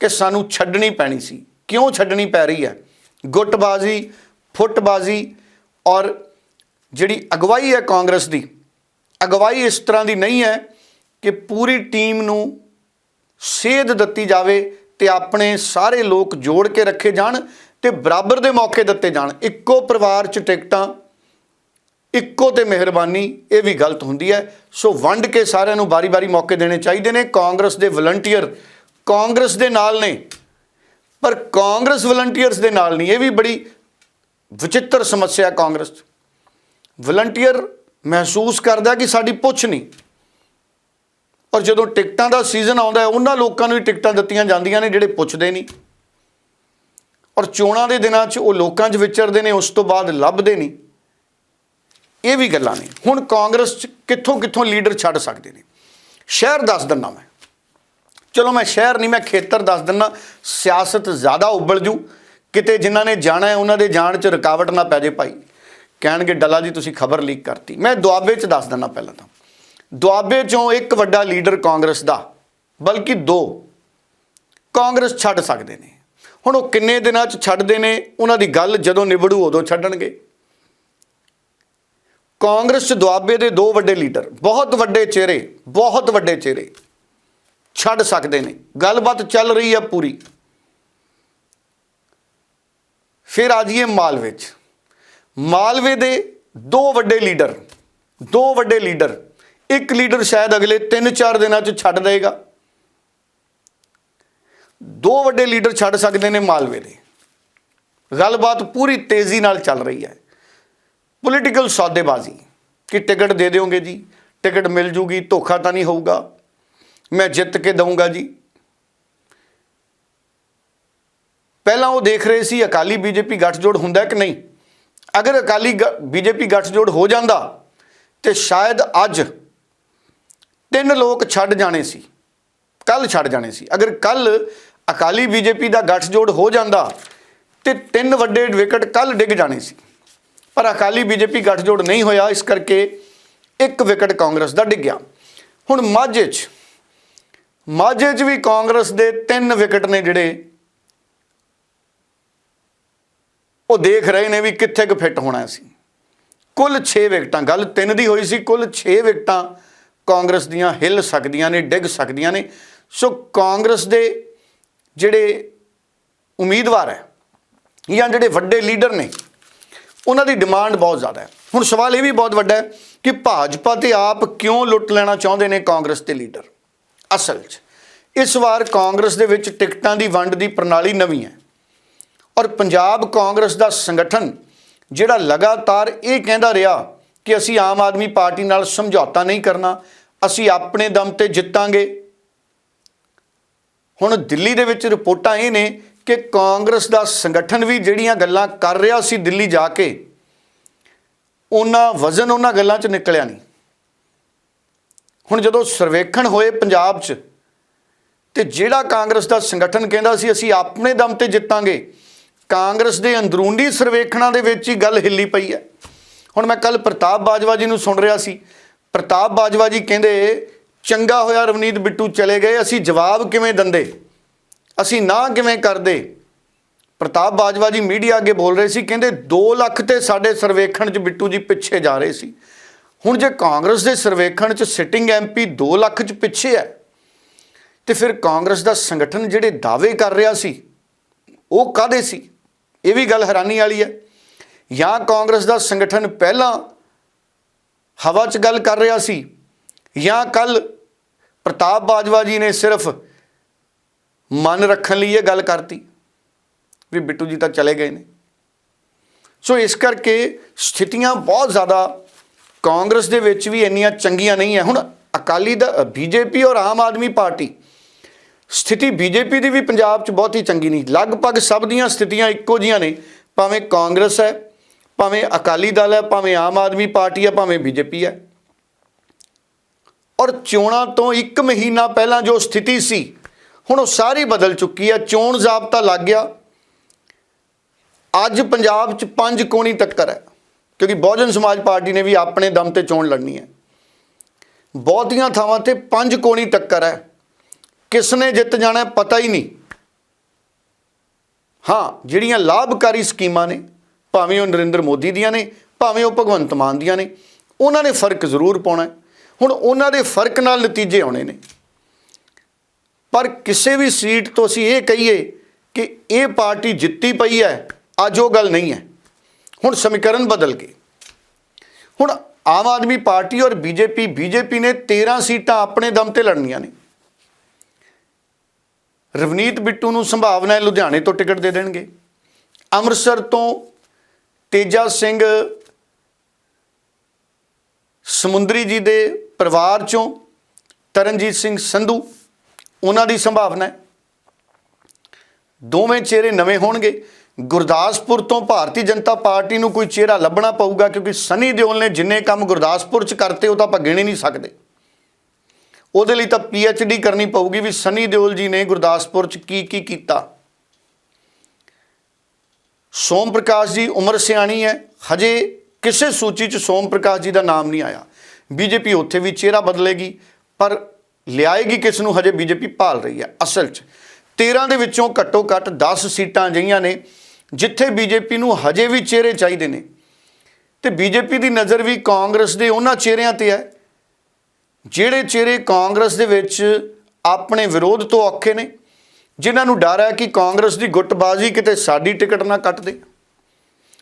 ਕਿ ਸਾਨੂੰ ਛੱਡਣੀ ਪੈਣੀ ਸੀ। ਕਿਉਂ ਛੱਡਣੀ ਪੈ ਰਹੀ ਹੈ? ਗੁੱਟਬਾਜ਼ੀ, ਫੁੱਟਬਾਜ਼ੀ ਔਰ ਜਿਹੜੀ ਅਗਵਾਈ ਹੈ ਕਾਂਗਰਸ ਦੀ, ਅਗਵਾਈ ਇਸ ਤਰ੍ਹਾਂ ਦੀ ਨਹੀਂ ਹੈ ਕਿ ਪੂਰੀ ਟੀਮ ਨੂੰ ਸੇਧ ਦਿੱਤੀ ਜਾਵੇ ਤੇ ਆਪਣੇ ਸਾਰੇ ਲੋਕ ਜੋੜ ਕੇ ਰੱਖੇ ਜਾਣ ਤੇ ਬਰਾਬਰ ਦੇ ਮੌਕੇ ਦਿੱਤੇ ਜਾਣ। ਇੱਕੋ ਪਰਿਵਾਰ 'ਚ ਟਿਕਟਾਂ, ਇੱਕੋ ਤੇ ਮਿਹਰਬਾਨੀ, ਇਹ ਵੀ ਗਲਤ ਹੁੰਦੀ ਹੈ। ਸੋ ਵੰਡ ਕੇ ਸਾਰਿਆਂ ਨੂੰ ਬਾਰੀ-ਬਾਰੀ ਮੌਕੇ ਦੇਣੇ ਚਾਹੀਦੇ ਨੇ। ਕਾਂਗਰਸ ਦੇ ਵਲੰਟੀਅਰ ਕਾਂਗਰਸ ਦੇ ਨਾਲ ਨੇ। ਪਰ ਕਾਂਗਰਸ ਵਲੰਟੀਅਰਸ ਦੇ ਨਾਲ ਨਹੀਂ। ਇਹ ਵੀ ਬੜੀ ਵਿਚਿੱਤਰ ਸਮੱਸਿਆ ਕਾਂਗਰਸ 'ਚ। ਵਲੰਟੀਅਰ ਮਹਿਸੂਸ ਕਰਦਾ ਕਿ ਸਾਡੀ ਪੁੱਛ ਨਹੀਂ। ਔਰ ਜਦੋਂ ਟਿਕਟਾਂ ਦਾ ਸੀਜ਼ਨ ਆਉਂਦਾ ਹੈ, ਉਹਨਾਂ ਲੋਕਾਂ ਨੂੰ ਵੀ ਟਿਕਟਾਂ ਦਿੱਤੀਆਂ ਜਾਂਦੀਆਂ ਨੇ ਜਿਹੜੇ ਪੁੱਛਦੇ ਨਹੀਂ। ਔਰ ਚੋਣਾਂ ਦੇ ਦਿਨਾਂ 'ਚ ਉਹ ਲੋਕਾਂ 'ਚ ਵਿਚਰਦੇ ਨੇ, ਉਸ ਤੋਂ ਬਾਅਦ ਲੱਭਦੇ ਨਹੀਂ। ਇਹ ਵੀ ਗੱਲਾਂ ਨੇ। ਹੁਣ ਕਾਂਗਰਸ 'ਚ ਕਿੱਥੋਂ ਕਿੱਥੋਂ ਲੀਡਰ ਛੱਡ ਸਕਦੇ ਨੇ? ਸ਼ਹਿਰ ਦੱਸ ਦਿੰਦਾ ਮੈਂ। ਚਲੋ ਮੈਂ ਸ਼ਹਿਰ ਨਹੀਂ, ਮੈਂ ਖੇਤਰ ਦੱਸ ਦਿੰਦਾ ਸਿਆਸਤ ਜ਼ਿਆਦਾ ਉਬਲ ਜੂ। ਕਿਤੇ ਜਿਨ੍ਹਾਂ ਨੇ ਜਾਣਾ ਹੈ, ਉਹਨਾਂ ਦੇ ਜਾਣ 'ਚ ਰੁਕਾਵਟ ਨਾ ਪੈ ਜੇ ਭਾਈ। ਕਹਿਣਗੇ, ਡੱਲਾ ਜੀ, ਤੁਸੀਂ ਖਬਰ ਲੀਕ ਕਰਤੀ। ਮੈਂ ਦੁਆਬੇ 'ਚ ਦੱਸ ਦਿੰਦਾ ਪਹਿਲਾਂ ਤਾਂ। ਦੁਆਬੇ 'ਚੋਂ ਇੱਕ ਵੱਡਾ ਲੀਡਰ ਕਾਂਗਰਸ ਦਾ, ਬਲਕਿ ਦੋ। ਕਾਂਗਰਸ ਛੱਡ ਸਕਦੇ ਨੇ। ਹੁਣ ਉਹ ਕਿੰਨੇ ਦਿਨਾਂ 'ਚ ਛੱਡਦੇ ਨੇ, ਉਹਨਾਂ ਦੀ ਗੱਲ ਜਦੋਂ ਨਿਬੜੂ ਉਦੋਂ ਛੱਡਣਗੇ। ਕਾਂਗਰਸ 'ਚ ਦੁਆਬੇ ਦੇ ਦੋ ਵੱਡੇ ਲੀਡਰ, ਬਹੁਤ ਵੱਡੇ ਚਿਹਰੇ, ਬਹੁਤ ਵੱਡੇ ਚਿਹਰੇ। ਛੱਡ ਸਕਦੇ ਨੇ। ਗੱਲਬਾਤ ਚੱਲ ਰਹੀ ਹੈ ਪੂਰੀ। ਫਿਰ ਆ ਜਾਈਏ ਮਾਲਵੇ 'ਚ। ਮਾਲਵੇ ਦੇ ਦੋ ਵੱਡੇ ਲੀਡਰ, ਦੋ ਵੱਡੇ ਲੀਡਰ। ਇੱਕ ਲੀਡਰ ਸ਼ਾਇਦ ਅਗਲੇ 3-4 ਦਿਨਾਂ 'ਚ ਛੱਡ ਦੇਗਾ। ਦੋ ਵੱਡੇ ਲੀਡਰ ਛੱਡ ਸਕਦੇ ਨੇ ਮਾਲਵੇ ਦੇ। ਗੱਲਬਾਤ ਪੂਰੀ ਤੇਜ਼ੀ ਨਾਲ ਚੱਲ ਰਹੀ ਹੈ। ਪੋਲੀਟੀਕਲ ਸੌਦੇਬਾਜ਼ੀ। ਕਿ ਟਿਕਟ ਦੇ ਦਿਓਗੇ ਜੀ? ਟਿਕਟ ਮਿਲ ਜੂਗੀ, ਧੋਖਾ ਤਾਂ ਨਹੀਂ ਹੋਊਗਾ। ਮੈਂ ਜਿੱਤ ਕੇ ਦਊਂਗਾ ਜੀ। ਪਹਿਲਾਂ ਉਹ ਦੇਖ ਰਹੇ ਸੀ, ਅਕਾਲੀ ਬੀਜੇਪੀ ਗੱਠਜੋੜ ਹੁੰਦਾ ਕਿ ਨਹੀਂ? ਅਗਰ ਅਕਾਲੀ ਬੀਜੇਪੀ ਗੱਠਜੋੜ ਹੋ ਜਾਂਦਾ, ਤੇ ਸ਼ਾਇਦ ਅੱਜ ਤਿੰਨ ਲੋਕ ਛੱਡ ਜਾਣੇ ਸੀ। ਕੱਲ ਛੱਡ ਜਾਣੇ ਸੀ। ਅਗਰ ਕੱਲ ਅਕਾਲੀ ਬੀਜੇਪੀ ਦਾ ਗੱਠਜੋੜ ਹੋ ਜਾਂਦਾ, ਤੇ ਤਿੰਨ ਵੱਡੇ ਵਿਕਟ ਕੱਲ ਡਿੱਗ ਜਾਣੇ ਸੀ। ਪਰ ਅਕਾਲੀ ਬੀਜੇਪੀ ਗੱਠਜੋੜ ਨਹੀਂ ਹੋਇਆ, ਇਸ ਕਰਕੇ ਇੱਕ ਵਿਕਟ ਕਾਂਗਰਸ ਦਾ ਡਿੱਗਿਆ ਹੁਣ ਮਾਝੇ 'ਚ ਮਾਝੇ 'ਚ ਵੀ ਕਾਂਗਰਸ ਦੇ ਤਿੰਨ ਵਿਕਟ ਨੇ ਜਿਹੜੇ ਉਹ ਦੇਖ ਰਹੇ ਨੇ ਵੀ ਕਿੱਥੇ ਕੁ ਫਿੱਟ ਹੋਣਾ ਸੀ। ਕੁੱਲ 6 ਵਿਕਟਾਂ, ਗੱਲ ਤਿੰਨ ਦੀ ਹੋਈ ਸੀ, ਕੁੱਲ 6 ਵਿਕਟਾਂ ਕਾਂਗਰਸ ਦੀਆਂ ਹਿੱਲ ਸਕਦੀਆਂ ਨੇ, ਡਿੱਗ ਸਕਦੀਆਂ ਨੇ। ਸੋ ਕਾਂਗਰਸ ਦੇ ਜਿਹੜੇ ਉਮੀਦਵਾਰ ਹੈ ਜਾਂ ਜਿਹੜੇ ਵੱਡੇ ਲੀਡਰ ਨੇ, ਉਹਨਾਂ ਦੀ ਡਿਮਾਂਡ ਬਹੁਤ ਜ਼ਿਆਦਾ ਹੈ। ਹੁਣ ਸਵਾਲ ਇਹ ਵੀ ਬਹੁਤ ਵੱਡਾ ਹੈ ਕਿ ਭਾਜਪਾ ਤੇ ਆਪ ਕਿਉਂ ਲੁੱਟ ਲੈਣਾ ਚਾਹੁੰਦੇ ਨੇ ਕਾਂਗਰਸ ਦੇ ਲੀਡਰ? ਅਸਲ 'ਚ। ਇਸ ਵਾਰ ਕਾਂਗਰਸ ਦੇ ਵਿੱਚ ਟਿਕਟਾਂ ਦੀ ਵੰਡ ਦੀ ਪ੍ਰਣਾਲੀ ਨਵੀਂ ਹੈ। ਔਰ ਪੰਜਾਬ ਕਾਂਗਰਸ ਦਾ ਸੰਗਠਨ ਜਿਹੜਾ ਲਗਾਤਾਰ ਇਹ ਕਹਿੰਦਾ ਰਿਹਾ ਕਿ ਅਸੀਂ ਆਮ ਆਦਮੀ ਪਾਰਟੀ ਨਾਲ ਸਮਝੌਤਾ ਨਹੀਂ ਕਰਨਾ, ਅਸੀਂ ਆਪਣੇ ਦਮ ਤੇ ਜਿੱਤਾਂਗੇ। ਹੁਣ ਦਿੱਲੀ ਦੇ ਵਿੱਚ ਰਿਪੋਰਟਾਂ ਇਹ ਨੇ ਕਿ ਕਾਂਗਰਸ ਦਾ ਸੰਗਠਨ ਵੀ ਜਿਹੜੀਆਂ ਗੱਲਾਂ ਕਰ ਰਿਹਾ ਸੀ ਦਿੱਲੀ ਜਾ ਕੇ, ਉਹਨਾਂ ਵਜ਼ਨ ਉਹਨਾਂ ਗੱਲਾਂ 'ਚ ਨਿਕਲਿਆ ਨਹੀਂ। ਹੁਣ ਜਦੋਂ ਸਰਵੇਖਣ ਹੋਏ ਪੰਜਾਬ 'ਚ, ਤੇ ਜਿਹੜਾ ਕਾਂਗਰਸ ਦਾ ਸੰਗਠਨ ਕਹਿੰਦਾ ਸੀ, ਅਸੀਂ ਆਪਣੇ ਦਮ ਤੇ ਜਿੱਤਾਂਗੇ, ਕਾਂਗਰਸ ਦੇ ਅੰਦਰੂਨੀ ਸਰਵੇਖਣਾਂ ਦੇ ਵਿੱਚ ਹੀ ਗੱਲ ਹਿੱਲੀ ਪਈ ਹੈ। ਹੁਣ ਮੈਂ ਕੱਲ ਪ੍ਰਤਾਪ ਬਾਜਵਾ ਜੀ ਨੂੰ ਸੁਣ ਰਿਹਾ ਸੀ। ਪ੍ਰਤਾਪ ਬਾਜਵਾ ਜੀ ਕਹਿੰਦੇ, ਚੰਗਾ ਹੋਇਆ ਰਵਨੀਤ ਬਿੱਟੂ ਚਲੇ ਗਏ, ਅਸੀਂ ਜਵਾਬ ਕਿਵੇਂ ਦੰਦੇ? ਅਸੀਂ ਨਾ ਕਿਵੇਂ ਕਰਦੇ? ਪ੍ਰਤਾਪ ਬਾਜਵਾ ਜੀ ਮੀਡੀਆ ਅੱਗੇ ਬੋਲ ਰਹੇ ਸੀ, ਕਹਿੰਦੇ 2 ਲੱਖ ਤੇ ਸਾਡੇ ਸਰਵੇਖਣ 'ਚ ਬਿੱਟੂ ਜੀ ਪਿੱਛੇ ਜਾ ਰਹੇ ਸੀ। ਹੁਣ ਜੇ ਕਾਂਗਰਸ ਦੇ ਸਰਵੇਖਣ 'ਚ ਸਿਟਿੰਗ ਐਮਪੀ 2 ਲੱਖ 'ਚ ਪਿੱਛੇ ਹੈ, ਤੇ ਫਿਰ ਕਾਂਗਰਸ ਦਾ ਸੰਗਠਨ ਜਿਹੜੇ ਦਾਅਵੇ ਕਰ ਰਿਹਾ ਸੀ, ਉਹ ਕਾਦੇ ਸੀ? ਇਹ ਵੀ ਗੱਲ ਹੈਰਾਨੀ ਵਾਲੀ ਹੈ। ਜਾਂ ਕਾਂਗਰਸ ਦਾ ਸੰਗਠਨ ਪਹਿਲਾਂ ਹਵਾ 'ਚ ਗੱਲ ਕਰ ਰਿਹਾ ਸੀ, ਜਾਂ ਕੱਲ ਪ੍ਰਤਾਪ ਬਾਜਵਾ ਜੀ ਨੇ ਸਿਰਫ ਮਨ ਰੱਖਣ ਲਈ ਇਹ ਗੱਲ ਕਰਤੀ, ਵੀ ਬਿੱਟੂ ਜੀ ਤਾਂ ਚਲੇ ਗਏ ਨੇ। ਸੋ ਇਸ ਕਰਕੇ ਸਥਿਤੀਆਂ ਬਹੁਤ ਜ਼ਿਆਦਾ ਕਾਂਗਰਸ ਦੇ ਵਿੱਚ ਵੀ ਇੰਨੀਆਂ ਚੰਗੀਆਂ ਨਹੀਂ ਹੈ। ਹੁਣ ਅਕਾਲੀ ਦਾ ਬੀਜੇਪੀ ਔਰ ਆਮ ਆਦਮੀ ਪਾਰਟੀ, ਸਥਿਤੀ ਬੀਜੇਪੀ ਦੀ ਵੀ ਪੰਜਾਬ 'ਚ ਬਹੁਤ ਹੀ ਚੰਗੀ ਨਹੀਂ। ਲਗਭਗ ਸਭ ਦੀਆਂ ਸਥਿਤੀਆਂ ਇੱਕੋ ਜੀਆਂ ਨੇ। ਭਾਵੇਂ ਕਾਂਗਰਸ ਹੈ, ਭਾਵੇਂ ਅਕਾਲੀ ਦਲ ਹੈ, ਭਾਵੇਂ ਆਮ ਆਦਮੀ ਪਾਰਟੀ ਹੈ, ਭਾਵੇਂ ਬੀਜੇਪੀ ਹੈ। ਔਰ ਚੋਣਾਂ ਤੋਂ ਇੱਕ ਮਹੀਨਾ ਪਹਿਲਾਂ ਜੋ ਸਥਿਤੀ ਸੀ, ਹੁਣ ਉਹ ਸਾਰੀ ਬਦਲ ਚੁੱਕੀ ਹੈ। ਚੋਣ ਜ਼ਾਬਤਾ ਲੱਗ ਗਿਆ। ਅੱਜ ਪੰਜਾਬ 'ਚ ਪੰਜ ਕੋਣੀ ਟੱਕਰ ਹੈ। ਕਿਉਂਕਿ ਬਹੁਜਨ ਸਮਾਜ ਪਾਰਟੀ ਨੇ ਵੀ ਆਪਣੇ ਦਮ ਤੇ ਚੋਣ ਲੜਨੀ ਹੈ। ਬਹੁਤੀਆਂ ਥਾਵਾਂ ਤੇ ਪੰਜ ਕੋਣੀ ਟੱਕਰ ਹੈ। ਕਿਸ ਨੇ ਜਿੱਤ ਜਾਣਾ ਪਤਾ ਹੀ ਨਹੀਂ। ਹਾਂ, ਜਿਹੜੀਆਂ ਲਾਭਕਾਰੀ ਸਕੀਮਾਂ ਨੇ, ਭਾਵੇਂ ਉਹ ਨਰਿੰਦਰ ਮੋਦੀ ਦੀਆਂ ਨੇ, ਭਾਵੇਂ ਉਹ ਭਗਵੰਤ ਮਾਨ ਦੀਆਂ ਨੇ, ਉਹਨਾਂ ਨੇ ਫ਼ਰਕ ਜ਼ਰੂਰ ਪਾਉਣਾ ਹੁਣ ਉਹਨਾਂ ਦੇ ਫ਼ਰਕ ਨਾਲ ਨਤੀਜੇ ਆਉਣੇ ਨੇ। ਪਰ ਕਿਸੇ ਵੀ ਸੀਟ ਤੋਂ ਅਸੀਂ ਇਹ ਕਹੀਏ ਕਿ ਇਹ ਪਾਰਟੀ ਜਿੱਤੀ ਪਈ ਹੈ, ਅੱਜ ਉਹ ਗੱਲ ਨਹੀਂ ਹੈ। ਹੁਣ ਸਮੀਕਰਨ ਬਦਲ ਗਏ। ਹੁਣ ਆਮ ਆਦਮੀ ਪਾਰਟੀ ਔਰ ਬੀਜੇਪੀ ਬੀਜੇਪੀ ਨੇ 13 ਸੀਟਾਂ ਆਪਣੇ ਦਮ ਤੇ ਲੜਨੀਆਂ ਨੇ। ਰਵਨੀਤ ਬਿੱਟੂ ਨੂੰ ਸੰਭਾਵਨਾ ਹੈ ਲੁਧਿਆਣੇ ਤੋਂ ਟਿਕਟ ਦੇ ਦੇਣਗੇ। ਅੰਮ੍ਰਿਤਸਰ ਤੋਂ ਤੇਜਾ ਸਿੰਘ ਸਮੁੰਦਰੀ ਜੀ ਦੇ ਪਰਿਵਾਰ ਚੋਂ ਤਰਨਜੀਤ ਸਿੰਘ ਸੰਧੂ, ਉਹਨਾਂ ਦੀ ਸੰਭਾਵਨਾ ਹੈ। ਦੋਵੇਂ ਚਿਹਰੇ ਨਵੇਂ ਹੋਣਗੇ। ਗੁਰਦਾਸਪੁਰ ਤੋਂ ਭਾਰਤੀ ਜਨਤਾ ਪਾਰਟੀ ਨੂੰ ਕੋਈ ਚਿਹਰਾ ਲੱਭਣਾ ਪਊਗਾ ਕਿਉਂਕਿ ਸਨੀ ਦਿਓਲ ਨੇ ਜਿੰਨੇ ਕੰਮ ਗੁਰਦਾਸਪੁਰ 'ਚ ਕਰਤੇ ਉਹ ਤਾਂ ਆਪਾਂ ਗਿਣ ਨਹੀਂ ਸਕਦੇ। ਉਹਦੇ ਲਈ ਤਾਂ ਪੀ ਡੀ ਕਰਨੀ ਪਊਗੀ ਵੀ ਸਨੀ ਦਿਓਲ ਜੀ ਨੇ ਗੁਰਦਾਸਪੁਰ 'ਚ ਕੀ ਕੀ ਕੀਤਾ। ਸੋਮ ਪ੍ਰਕਾਸ਼ ਜੀ ਉਮਰ ਸਿਆਣੀ ਹੈ, ਹਜੇ ਕਿਸੇ ਸੂਚੀ 'ਚ ਸੋਮ ਪ੍ਰਕਾਸ਼ ਜੀ ਦਾ ਨਾਮ ਨਹੀਂ ਆਇਆ। ਬੀਜੇਪੀ ਉੱਥੇ ਵੀ ਚਿਹਰਾ ਬਦਲੇਗੀ, ਪਰ ਲਿਆਏਗੀ ਕਿਸ ਨੂੰ? ਹਜੇ ਬੀਜੇਪੀ ਭਾਲ ਰਹੀ ਹੈ ਅਸਲ 'ਚ। 13 ਦੇ ਵਿੱਚੋਂ ਘੱਟੋ ਘੱਟ 10 ਸੀਟਾਂ ਅਜਿਹੀਆਂ ਨੇ ਜਿੱਥੇ ਬੀਜੇਪੀ ਨੂੰ ਹਜੇ ਵੀ ਚਿਹਰੇ ਚਾਹੀਦੇ ਨੇ। ਤੇ ਬੀਜੇਪੀ ਦੀ ਨਜ਼ਰ ਵੀ ਕਾਂਗਰਸ ਦੇ ਉਹਨਾਂ ਚਿਹਰਿਆਂ ਤੇ ਹੈ, ਜਿਹੜੇ ਚਿਹਰੇ ਕਾਂਗਰਸ ਦੇ ਵਿੱਚ ਆਪਣੇ ਵਿਰੋਧ ਤੋਂ ਔਖੇ ਨੇ, ਜਿਨ੍ਹਾਂ ਨੂੰ ਡਰ ਹੈ ਕਿ ਕਾਂਗਰਸ ਦੀ ਗੁੱਟਬਾਜ਼ੀ ਕਿਤੇ ਸਾਡੀ ਟਿਕਟ ਨਾ ਕੱਟ ਦੇ।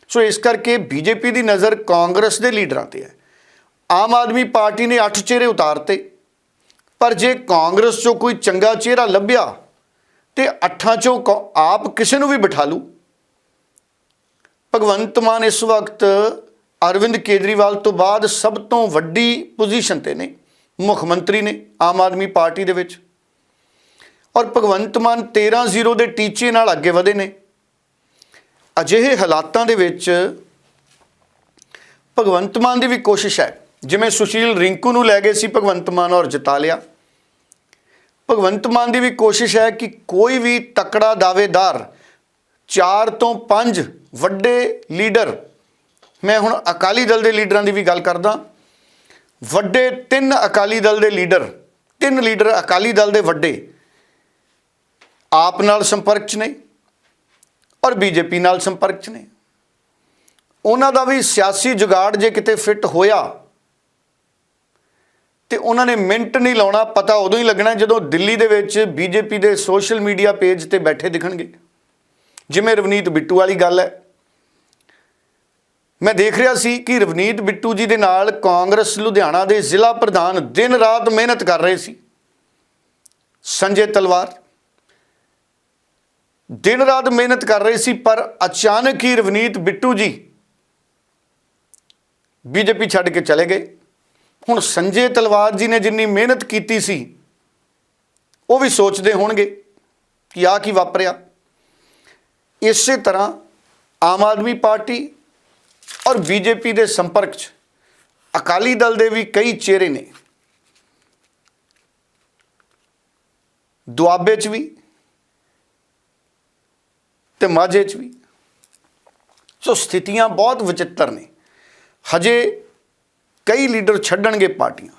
ਸੋ ਇਸ ਕਰਕੇ ਬੀਜੇਪੀ ਦੀ ਨਜ਼ਰ ਕਾਂਗਰਸ ਦੇ ਲੀਡਰਾਂ ਤੇ ਹੈ। ਆਮ ਆਦਮੀ ਪਾਰਟੀ ਨੇ 8 ਚਿਹਰੇ ਉਤਾਰਤੇ, ਪਰ ਜੇ ਕਾਂਗਰਸ ਚੋਂ ਕੋਈ ਚੰਗਾ ਚਿਹਰਾ ਲੱਭਿਆ, ਤੇ ਅੱਠਾਂ ਚੋਂ ਕੌ- ਆਪ ਕਿਸੇ ਨੂੰ ਵੀ ਬਿਠਾ ਲੂ। ਭਗਵੰਤ ਮਾਨ ਇਸ ਵਕਤ ਅਰਵਿੰਦ ਕੇਜਰੀਵਾਲ ਤੋਂ ਬਾਅਦ ਸਭ ਤੋਂ ਵੱਡੀ ਪੋਜੀਸ਼ਨ ਤੇ ਨੇ, ਮੁੱਖ ਮੰਤਰੀ ਨੇ ਆਮ ਆਦਮੀ ਪਾਰਟੀ ਦੇ ਵਿੱਚ। ਔਰ ਭਗਵੰਤ ਮਾਨ 13-0 ਦੇ ਟੀਚੇ ਨਾਲ ਅੱਗੇ ਵਧੇ ਨੇ। ਅਜਿਹੇ ਹਾਲਾਤਾਂ ਦੇ ਵਿੱਚ ਭਗਵੰਤ ਮਾਨ ਦੀ ਵੀ ਕੋਸ਼ਿਸ਼ ਹੈ। ਜਿਵੇਂ ਸੁਸ਼ੀਲ ਰਿੰਕੂ ਨੂੰ ਲੈ ਗਏ ਸੀ ਭਗਵੰਤ ਮਾਨ ਔਰ ਜਿਤਾ ਲਿਆ ਭਗਵੰਤ ਮਾਨ ਦੀ ਵੀ ਕੋਸ਼ਿਸ਼ ਹੈ ਕਿ ਕੋਈ ਵੀ ਤਕੜਾ ਦਾਅਵੇਦਾਰ 4 ਤੋਂ 5 ਵੱਡੇ ਲੀਡਰ। ਮੈਂ ਹੁਣ ਅਕਾਲੀ ਦਲ ਦੇ ਲੀਡਰਾਂ ਦੀ ਵੀ ਗੱਲ ਕਰਦਾ। ਵੱਡੇ ਤਿੰਨ ਅਕਾਲੀ ਦਲ ਦੇ ਲੀਡਰ, ਤਿੰਨ ਲੀਡਰ ਅਕਾਲੀ ਦਲ ਦੇ ਵੱਡੇ। ਆਪ ਨਾਲ ਸੰਪਰਕ 'ਚ ਨੇ ਔਰ ਬੀਜੇਪੀ ਨਾਲ ਸੰਪਰਕ 'ਚ ਨੇ। ਉਹਨਾਂ ਦਾ ਵੀ ਸਿਆਸੀ ਜੁਗਾੜ ਜੇ ਕਿਤੇ ਫਿੱਟ ਹੋਇਆ, ਤੇ ਉਹਨਾਂ ਨੇ ਮਿੰਟ ਨਹੀਂ ਲਾਉਣਾ, ਪਤਾ ਉਦੋਂ ਹੀ ਲੱਗਣਾ ਜਦੋਂ ਦਿੱਲੀ ਦੇ ਵਿੱਚ ਬੀਜੇਪੀ ਦੇ ਸੋਸ਼ਲ ਮੀਡੀਆ ਪੇਜ ਤੇ ਬੈਠੇ ਦਿਖਣਗੇ। ਜਿਵੇਂ ਰਵਨੀਤ ਬਿੱਟੂ ਵਾਲੀ ਗੱਲ ਹੈ। ਮੈਂ ਦੇਖ ਰਿਹਾ ਸੀ ਕਿ ਰਵਨੀਤ ਬਿੱਟੂ ਜੀ ਦੇ ਨਾਲ ਕਾਂਗਰਸ ਲੁਧਿਆਣਾ ਦੇ ਜ਼ਿਲ੍ਹਾ ਪ੍ਰਧਾਨ ਦਿਨ ਰਾਤ ਮਿਹਨਤ ਕਰ ਰਹੇ ਸੀ। ਸੰਜੇ ਤਲਵਾਰ। ਦਿਨ ਰਾਤ ਮਿਹਨਤ ਕਰ ਰਹੇ ਸੀ, ਪਰ ਅਚਾਨਕ ਹੀ ਰਵਨੀਤ ਬਿੱਟੂ ਜੀ ਬੀਜੇਪੀ ਛੱਡ ਕੇ ਚਲੇ ਗਏ। ਹੁਣ ਸੰਜੇ ਤਲਵਾਰ ਜੀ ਨੇ ਜਿੰਨੀ ਮਿਹਨਤ ਕੀਤੀ ਸੀ, ਉਹ ਵੀ ਸੋਚਦੇ ਹੋਣਗੇ ਕਿ ਆ ਕੀ ਵਾਪਰਿਆ। ਇਸੇ ਤਰ੍ਹਾਂ ਆਮ ਆਦਮੀ ਪਾਰਟੀ ਔਰ ਬੀਜੇਪੀ ਦੇ ਸੰਪਰਕ 'ਚ ਅਕਾਲੀ ਦਲ ਦੇ ਵੀ ਕਈ ਚਿਹਰੇ ਨੇ। ਦੁਆਬੇ 'ਚ ਵੀ ਤੇ ਮਾਝੇ 'ਚ ਵੀ। ਸੋ ਸਥਿਤੀਆਂ ਬਹੁਤ ਵਿਚਿੱਤਰ ਨੇ। ਹਜੇ ਕਈ ਲੀਡਰ ਛੱਡਣਗੇ ਪਾਰਟੀਆਂ।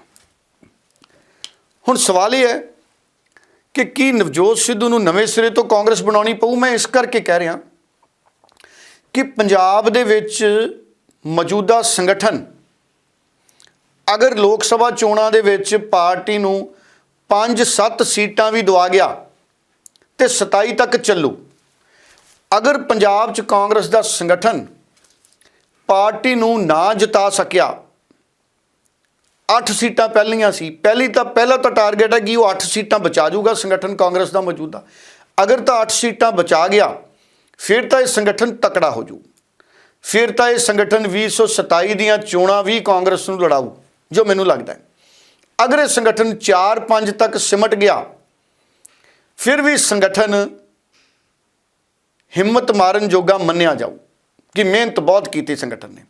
ਹੁਣ ਸਵਾਲ ਇਹ ਹੈ ਕਿ ਕੀ ਨਵਜੋਤ ਸਿੱਧੂ ਨੂੰ ਨਵੇਂ ਸਿਰੇ ਤੋਂ ਕਾਂਗਰਸ ਬਣਾਉਣੀ ਪਊ? ਮੈਂ ਇਸ ਕਰਕੇ ਕਹਿ ਰਿਹਾ ਕਿ ਪੰਜਾਬ ਦੇ ਵਿੱਚ ਮੌਜੂਦਾ ਸੰਗਠਨ ਅਗਰ ਲੋਕ ਸਭਾ ਚੋਣਾਂ ਦੇ ਵਿੱਚ ਪਾਰਟੀ ਨੂੰ 5-7 ਸੀਟਾਂ ਵੀ ਦਵਾ ਗਿਆ ਤੇ 27 ਤੱਕ ਚੱਲੂ, ਅਗਰ ਪੰਜਾਬ 'ਚ ਕਾਂਗਰਸ ਦਾ ਸੰਗਠਨ ਪਾਰਟੀ ਨੂੰ ਨਾ ਜਿਤਾ ਸਕਿਆ 8 ਸੀਟਾਂ ਪਹਿਲੀਆਂ ਸੀ, ਪਹਿਲੀ ਤਾਂ ਪਹਿਲਾ ਤਾਂ ਟਾਰਗੇਟ ਹੈ ਕਿ ਉਹ 8 ਸੀਟਾਂ ਬਚਾ ਜਾਊਗਾ ਸੰਗਠਨ ਕਾਂਗਰਸ ਦਾ ਮੌਜੂਦਾ, ਅਗਰ ਤਾਂ 8 ਸੀਟਾਂ ਬਚਾ ਗਿਆ ਫਿਰ ਤਾਂ ਇਹ ਸੰਗਠਨ ਤਕੜਾ ਹੋ ਜਾਊ ਫਿਰ ਤਾਂ ਇਹ ਸੰਗਠਨ 2027 ਦੀਆਂ ਚੋਣਾਂ ਵੀ ਕਾਂਗਰਸ ਨੂੰ ਲੜਾਊ, ਜੋ ਮੈਨੂੰ ਲੱਗਦਾ ਹੈ। ਅਗਰ ਇਹ ਸੰਗਠਨ 4-5 ਤੱਕ ਸਿਮਟ ਗਿਆ, ਫਿਰ ਵੀ ਸੰਗਠਨ ਹਿੰਮਤ ਮਾਰਨ ਜੋਗਾ ਮੰਨਿਆ ਜਾਊ, ਕਿ ਮਿਹਨਤ ਬਹੁਤ ਕੀਤੀ ਸੰਗਠਨ ਨੇ।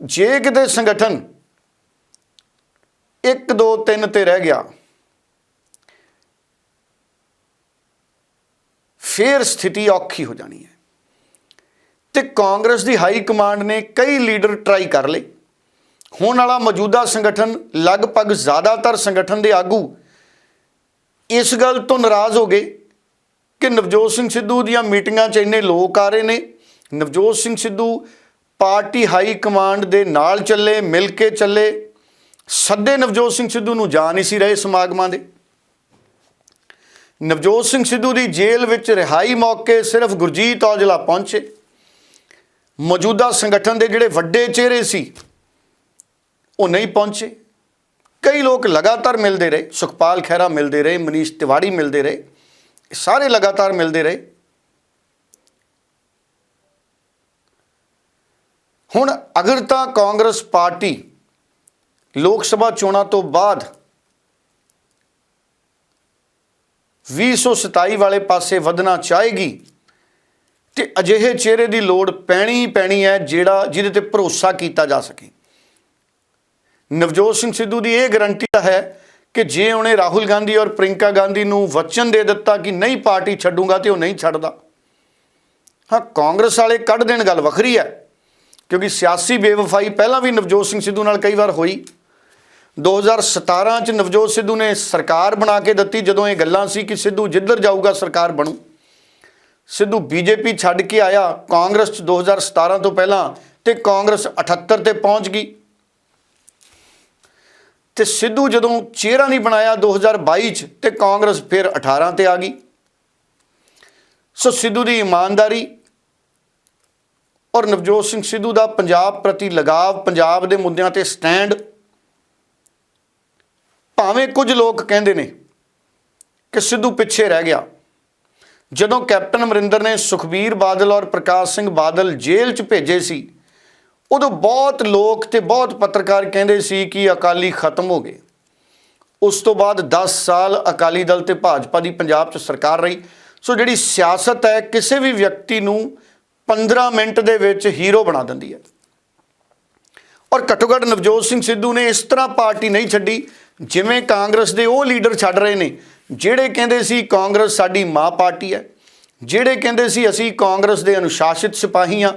ਜੇ ਕਿਤੇ ਸੰਗਠਨ 1 2 3 ਤੇ ਰਹਿ ਗਿਆ ਫਿਰ ਸਥਿਤੀ ਔਖੀ ਹੋ ਜਾਣੀ ਹੈ। ਤੇ ਕਾਂਗਰਸ ਦੀ ਹਾਈ ਕਮਾਂਡ ਨੇ ਕਈ ਲੀਡਰ ਟਰਾਈ ਕਰ ਲਏ। ਹੁਣ ਵਾਲਾ ਮੌਜੂਦਾ ਸੰਗਠਨ ਲਗਭਗ ਜ਼ਿਆਦਾਤਰ ਸੰਗਠਨ ਦੇ ਆਗੂ ਇਸ ਗੱਲ ਤੋਂ ਨਾਰਾਜ਼ ਹੋ ਗਏ ਕਿ ਨਵਜੋਤ ਸਿੰਘ ਸਿੱਧੂ ਦੀਆਂ ਮੀਟਿੰਗਾਂ 'ਚ ਇੰਨੇ ਲੋਕ ਆ ਰਹੇ ਨੇ। Navjot Singh Sidhu party high command ਦੇ ਨਾਲ ਚੱਲੇ, ਮਿਲ ਕੇ ਚੱਲੇ। ਸੱਦੇ ਨਵਜੋਤ ਸਿੰਘ ਸਿੱਧੂ ਨੂੰ ਜਾ ਨਹੀਂ ਸੀ ਰਹੇ ਸਮਾਗਮਾਂ ਦੇ। ਨਵਜੋਤ ਸਿੰਘ ਸਿੱਧੂ ਦੀ ਜੇਲ੍ਹ ਵਿੱਚ ਰਿਹਾਈ ਮੌਕੇ ਸਿਰਫ ਗੁਰਜੀਤ ਔਜਲਾ ਪਹੁੰਚੇ। ਮੌਜੂਦਾ ਸੰਗਠਨ ਦੇ ਜਿਹੜੇ ਵੱਡੇ ਚਿਹਰੇ ਸੀ, ਉਹ ਨਹੀਂ ਪਹੁੰਚੇ। ਕਈ ਲੋਕ ਲਗਾਤਾਰ ਮਿਲਦੇ ਰਹੇ, ਸੁਖਪਾਲ ਖਹਿਰਾ ਮਿਲਦੇ ਰਹੇ, ਮਨੀਸ਼ ਤਿਵਾੜੀ ਮਿਲਦੇ ਰਹੇ ਸਾਰੇ ਲਗਾਤਾਰ ਮਿਲਦੇ ਰਹੇ। ਹੁਣ ਅਗਰ ਤਾਂ ਕਾਂਗਰਸ ਪਾਰਟੀ ਲੋਕ ਸਭਾ ਚੋਣਾਂ ਤੋਂ ਬਾਅਦ 2027 ਵਾਲੇ ਪਾਸੇ ਵਧਣਾ ਚਾਹੇਗੀ। ਤੇ ਅਜਿਹੇ ਚਿਹਰੇ ਦੀ ਲੋੜ ਪੈਣੀ ਪੈਣੀ ਹੈ, ਜਿਹੜਾ ਜਿਹਦੇ ਤੇ ਭਰੋਸਾ ਕੀਤਾ ਜਾ ਸਕੇ। ਨਵਜੋਤ ਸਿੰਘ ਸਿੱਧੂ ਦੀ ਇਹ ਗਰੰਟੀ ਤਾਂ ਹੈ ਕਿ ਜੇ ਉਹਨੇ ਰਾਹੁਲ ਗਾਂਧੀ ਔਰ ਪ੍ਰਿੰਕਾ ਗਾਂਧੀ ਨੂੰ ਵਚਨ ਦੇ ਦਿੱਤਾ ਕਿ ਨਹੀਂ ਪਾਰਟੀ ਛੱਡੂਗਾ ਤੇ ਉਹ ਨਹੀਂ ਛੱਡਦਾ। ਹਾਂ, ਕਾਂਗਰਸ ਵਾਲੇ ਕੱਢ ਦੇਣ ਗੱਲ ਵੱਖਰੀ ਹੈ, ਕਿਉਂਕਿ ਸਿਆਸੀ ਬੇਵਫਾਈ ਪਹਿਲਾਂ ਵੀ ਨਵਜੋਤ ਸਿੰਘ ਸਿੱਧੂ ਨਾਲ ਕਈ ਵਾਰ ਹੋਈ। 2017 ਚ ਨਵਜੋਤ ਸਿੱਧੂ ਨੇ ਸਰਕਾਰ ਬਣਾ ਕੇ ਦਿੱਤੀ, ਜਦੋਂ ਇਹ ਗੱਲਾਂ ਸੀ ਕਿ ਸਿੱਧੂ ਜਿੱਧਰ ਜਾਊਗਾ ਸਰਕਾਰ ਬਣੂ। ਸਿੱਧੂ ਬੀਜੇਪੀ ਛੱਡ ਕੇ ਆਇਆ ਕਾਂਗਰਸ ਚ 2017 ਤੋਂ ਪਹਿਲਾਂ ਤੇ ਕਾਂਗਰਸ 78 ਤੇ ਪਹੁੰਚ ਗਈ। ਤੇ ਸਿੱਧੂ ਜਦੋਂ ਚਿਹਰਾ ਨਹੀਂ ਬਣਾਇਆ 2022 ਚ ਤੇ ਕਾਂਗਰਸ ਫਿਰ 18 ਤੇ ਆ ਗਈ। ਸੋ ਸਿੱਧੂ ਦੀ ਇਮਾਨਦਾਰੀ ਔਰ ਨਵਜੋਤ ਸਿੰਘ ਸਿੱਧੂ ਦਾ ਪੰਜਾਬ ਪ੍ਰਤੀ ਲਗਾਵ, ਪੰਜਾਬ ਦੇ ਮੁੱਦਿਆਂ ਤੇ ਸਟੈਂਡ ਭਾਵੇਂ ਕੁਝ ਲੋਕ ਕਹਿੰਦੇ ਨੇ ਕਿ ਸਿੱਧੂ ਪਿੱਛੇ ਰਹਿ ਗਿਆ। ਜਦੋਂ ਕੈਪਟਨ ਅਮਰਿੰਦਰ ਨੇ ਸੁਖਬੀਰ ਬਾਦਲ ਔਰ ਪ੍ਰਕਾਸ਼ ਸਿੰਘ ਬਾਦਲ ਜੇਲ੍ਹ 'ਚ ਭੇਜੇ ਸੀ, ਉਦੋਂ ਬਹੁਤ ਲੋਕ ਤੇ ਬਹੁਤ ਪੱਤਰਕਾਰ ਕਹਿੰਦੇ ਸੀ ਕਿ ਅਕਾਲੀ ਖਤਮ ਹੋ ਗਏ। ਉਸ ਤੋਂ ਬਾਅਦ 10 ਸਾਲ ਅਕਾਲੀ ਦਲ ਤੇ ਭਾਜਪਾ ਦੀ ਪੰਜਾਬ 'ਚ ਸਰਕਾਰ ਰਹੀ। ਸੋ ਜਿਹੜੀ ਸਿਆਸਤ ਹੈ, ਕਿਸੇ ਵੀ ਵਿਅਕਤੀ ਨੂੰ 15 ਮਿੰਟ ਦੇ ਵਿੱਚ ਹੀਰੋ ਬਣਾ ਦਿੰਦੀ ਹੈ। ਔਰ ਘੱਟੋ ਘੱਟ ਨਵਜੋਤ ਸਿੰਘ ਸਿੱਧੂ ਨੇ ਇਸ ਤਰ੍ਹਾਂ ਪਾਰਟੀ ਨਹੀਂ ਛੱਡੀ। ਜਿਵੇਂ ਕਾਂਗਰਸ ਦੇ ਉਹ ਲੀਡਰ ਛੱਡ ਰਹੇ ਨੇ, ਜਿਹੜੇ ਕਹਿੰਦੇ ਸੀ ਕਾਂਗਰਸ ਸਾਡੀ ਮਾਂ ਪਾਰਟੀ ਹੈ, ਜਿਹੜੇ ਕਹਿੰਦੇ ਸੀ ਅਸੀਂ ਕਾਂਗਰਸ ਦੇ ਅਨੁਸ਼ਾਸਿਤ ਸਿਪਾਹੀ ਹਾਂ,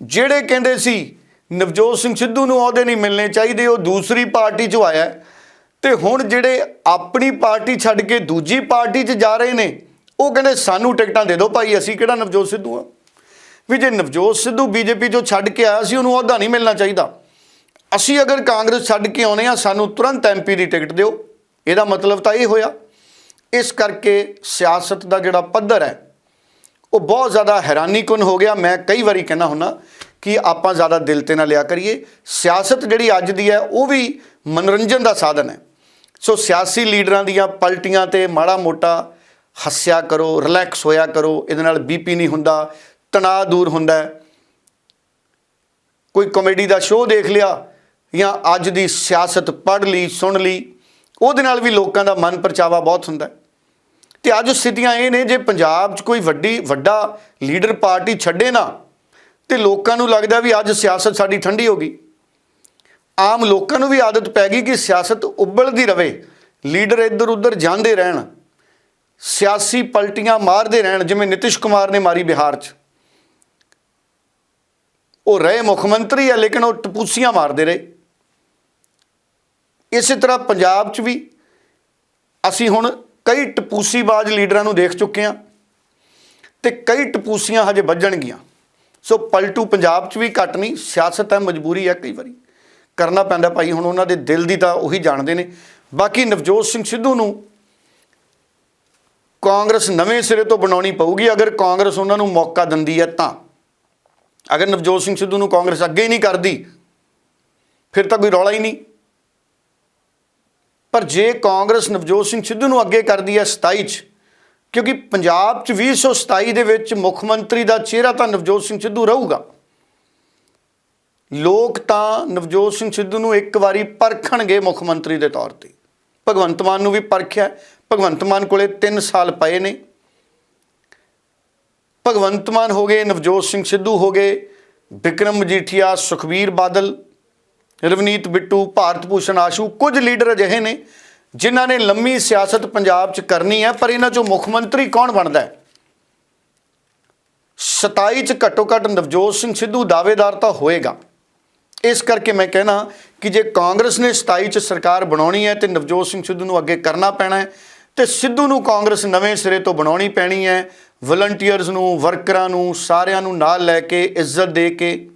ਜਿਹੜੇ ਕਹਿੰਦੇ ਸੀ ਨਵਜੋਤ ਸਿੰਘ ਸਿੱਧੂ ਨੂੰ ਅਹੁਦੇ ਨਹੀਂ ਮਿਲਣੇ ਚਾਹੀਦੇ, ਉਹ ਦੂਸਰੀ ਪਾਰਟੀ 'ਚੋਂ ਆਇਆ ਹੈ। ਤੇ ਹੁਣ ਜਿਹੜੇ ਆਪਣੀ ਪਾਰਟੀ ਛੱਡ ਕੇ ਦੂਜੀ ਪਾਰਟੀ 'ਚ ਜਾ ਰਹੇ ਨੇ, ਉਹ ਕਹਿੰਦੇ ਸਾਨੂੰ ਟਿਕਟਾਂ ਦੇ ਦਿਓ ਭਾਈ, ਅਸੀਂ ਕਿਹੜਾ ਨਵਜੋਤ ਸਿੱਧੂ ਆ ਵੀ ਜੇ ਨਵਜੋਤ ਸਿੱਧੂ ਬੀਜੇਪੀ 'ਚੋਂ ਛੱਡ ਕੇ ਆਇਆ ਸੀ, ਉਹਨੂੰ ਅਹੁਦਾ ਨਹੀਂ ਮਿਲਣਾ ਚਾਹੀਦਾ ਅਸੀਂ ਅਗਰ ਕਾਂਗਰਸ ਛੱਡ ਕੇ ਆਉਨੇ ਆ, ਸਾਨੂੰ ਤੁਰੰਤ ਐਮਪੀ ਦੀ ਟਿਕਟ ਦਿਓ। ਇਹਦਾ ਮਤਲਬ ਤਾਂ ਇਹ ਹੋਇਆ। ਇਸ ਕਰਕੇ ਸਿਆਸਤ ਦਾ ਜਿਹੜਾ ਪੱਧਰ ਹੈ, ਉਹ ਬਹੁਤ ਜ਼ਿਆਦਾ ਹੈਰਾਨੀਕੁਨ ਹੋ ਗਿਆ। ਮੈਂ ਕਈ ਵਾਰੀ ਕਹਿੰਦਾ ਹੁੰਨਾ ਕਿ ਆਪਾਂ ਜ਼ਿਆਦਾ ਦਿਲ ਤੇ ਨਾ ਲਿਆ ਕਰੀਏ। ਸਿਆਸਤ ਜਿਹੜੀ ਅੱਜ ਦੀ ਹੈ, ਉਹ ਵੀ ਮਨੋਰੰਜਨ ਦਾ ਸਾਧਨ ਹੈ। ਸੋ ਸਿਆਸੀ ਲੀਡਰਾਂ ਦੀਆਂ ਪਲਟੀਆਂ ਤੇ ਮਾੜਾ ਮੋਟਾ ਹੱਸਿਆ ਕਰੋ ਰਿਲੈਕਸ ਹੋਇਆ ਕਰੋ। ਇਹਦੇ ਨਾਲ ਬੀਪੀ ਨਹੀਂ ਹੁੰਦਾ, ਤਣਾਅ ਦੂਰ ਹੁੰਦਾ। ਕੋਈ ਕਾਮੇਡੀ ਦਾ ਸ਼ੋਅ ਦੇਖ ਲਿਆ ਜਾਂ ਅੱਜ ਦੀ ਸਿਆਸਤ ਪੜ੍ਹ ਲਈ, ਸੁਣ ਲਈ, ਉਹਦੇ ਨਾਲ ਵੀ ਲੋਕਾਂ ਦਾ ਮਨ ਪਰਚਾਵਾ ਬਹੁਤ ਹੁੰਦਾ ਹੈ। ਤੇ ਅੱਜ ਸਥਿਤੀਆਂ ਇਹ ਨੇ, ਜੇ ਪੰਜਾਬ 'ਚ ਕੋਈ ਵੱਡੀ, ਵੱਡਾ ਲੀਡਰ ਪਾਰਟੀ ਛੱਡੇ ਨਾ, ਤੇ ਲੋਕਾਂ ਨੂੰ ਲੱਗਦਾ ਵੀ ਅੱਜ ਸਿਆਸਤ ਸਾਡੀ ਠੰਡੀ ਹੋ ਗਈ। ਆਮ ਲੋਕਾਂ ਨੂੰ ਵੀ ਆਦਤ ਪੈ ਗਈ ਕਿ ਸਿਆਸਤ ਉੱਬਲਦੀ ਰਵੇ, ਲੀਡਰ ਇੱਧਰ ਉੱਧਰ ਜਾਂਦੇ ਰਹਿਣ, ਸਿਆਸੀ ਪਲਟੀਆਂ ਮਾਰਦੇ ਰਹਿਣ, ਜਿਵੇਂ ਨਿਤਿਸ਼ ਕੁਮਾਰ ਨੇ ਮਾਰੀ ਬਿਹਾਰ 'ਚ। ਉਹ ਰਹੇ ਮੁੱਖ ਮੰਤਰੀ ਆ, ਲੇਕਿਨ ਉਹ ਟਪੂਸੀਆਂ ਮਾਰਦੇ ਰਹੇ। ਇਸੇ ਤਰ੍ਹਾਂ ਪੰਜਾਬ 'ਚ ਵੀ ਅਸੀਂ ਹੁਣ ਕਈ ਟਪੂਸੀਬਾਜ਼ ਲੀਡਰਾਂ ਨੂੰ ਦੇਖ ਚੁੱਕੇ ਹਾਂ ਤੇ ਕਈ ਟਪੂਸੀਆਂ ਹਜੇ ਵੱਜਣਗੀਆਂ। ਸੋ ਪਲਟੂ ਪੰਜਾਬ 'ਚ ਵੀ ਘੱਟ ਨਹੀਂ, ਸਿਆਸਤ ਹੈ, ਮਜਬੂਰੀ ਹੈ ਕਈ ਵਾਰੀ। ਕਰਨਾ ਪੈਂਦਾ ਭਾਈ, ਹੁਣ ਉਹਨਾਂ ਦੇ ਦਿਲ ਦੀ ਤਾਂ ਉਹੀ ਜਾਣਦੇ ਨੇ। ਬਾਕੀ ਨਵਜੋਤ ਸਿੰਘ ਸਿੱਧੂ ਨੂੰ ਕਾਂਗਰਸ ਨਵੇਂ ਸਿਰੇ ਤੋਂ ਬਣਾਉਣੀ ਪਊਗੀ, ਅਗਰ ਕਾਂਗਰਸ ਉਹਨਾਂ ਨੂੰ ਮੌਕਾ ਦਿੰਦੀ ਹੈ ਤਾਂ। ਅਗਰ ਨਵਜੋਤ ਸਿੰਘ ਸਿੱਧੂ ਨੂੰ ਕਾਂਗਰਸ ਅੱਗੇ ਹੀ ਨਹੀਂ ਕਰਦੀ, ਫਿਰ ਤਾਂ ਕੋਈ ਰੌਲਾ ਹੀ ਨਹੀਂ। ਪਰ ਜੇ ਕਾਂਗਰਸ ਨਵਜੋਤ ਸਿੰਘ ਸਿੱਧੂ ਨੂੰ ਅੱਗੇ ਕਰਦੀ ਹੈ 27 ਚ, ਕਿਉਂਕਿ ਪੰਜਾਬ ਚ 2027 ਦੇ ਵਿੱਚ ਮੁੱਖ ਮੰਤਰੀ ਦਾ ਚਿਹਰਾ ਤਾਂ ਨਵਜੋਤ ਸਿੰਘ ਸਿੱਧੂ ਰਹੂਗਾ। ਲੋਕ ਤਾਂ ਨਵਜੋਤ ਸਿੰਘ ਸਿੱਧੂ ਨੂੰ ਇੱਕ ਵਾਰੀ ਪਰਖਣਗੇ ਮੁੱਖ ਮੰਤਰੀ ਦੇ ਤੌਰ ਤੇ। ਭਗਵੰਤ ਮਾਨ ਨੂੰ ਵੀ ਪਰਖਿਆ ਭਗਵੰਤ ਮਾਨ ਕੋਲੇ 3 ਸਾਲ ਪਏ ਨੇ। ਭਗਵੰਤ ਮਾਨ ਹੋ ਗਏ, ਨਵਜੋਤ ਸਿੰਘ ਸਿੱਧੂ ਹੋ ਗਏ, ਵਿਕਰਮ ਮਜੀਠੀਆ, ਸੁਖਬੀਰ ਬਾਦਲ ਰਵਨੀਤ, ਬਿੱਟੂ, ਭਾਰਤ ਭੂਸ਼ਣ, ਆਸ਼ੂ ਕੁਝ ਲੀਡਰ ਅਜਿਹੇ ਨੇ ਜਿਨ੍ਹਾਂ ਨੇ ਲੰਮੀ ਸਿਆਸਤ ਪੰਜਾਬ 'ਚ ਕਰਨੀ ਹੈ, ਪਰ ਇਹਨਾਂ 'ਚੋਂ ਮੁੱਖ ਮੰਤਰੀ ਕੌਣ ਬਣਦਾ ਹੈ? 27 'ਚ ਘੱਟੋ ਘੱਟ ਨਵਜੋਤ ਸਿੰਘ ਸਿੱਧੂ ਦਾਅਵੇਦਾਰ ਤਾਂ ਹੋਏਗਾ। ਇਸ ਕਰਕੇ ਮੈਂ ਕਹਿਣਾ ਕਿ ਜੇ ਕਾਂਗਰਸ ਨੇ 27 'ਚ ਸਰਕਾਰ ਬਣਾਉਣੀ ਹੈ ਤੇ ਨਵਜੋਤ ਸਿੰਘ ਸਿੱਧੂ ਨੂੰ ਅੱਗੇ ਕਰਨਾ ਪੈਣਾ ਹੈ, ਤੇ ਸਿੱਧੂ ਨੂੰ ਕਾਂਗਰਸ ਨਵੇਂ ਸਿਰੇ ਤੋਂ ਬਣਾਉਣੀ ਪੈਣੀ ਹੈ ਵਲੰਟੀਅਰਸ ਨੂੰ ਵਰਕਰਾਂ ਨੂੰ, ਸਾਰਿਆਂ ਨੂੰ ਨਾਲ ਲੈ ਕੇ, ਇੱਜ਼ਤ ਦੇ ਕੇ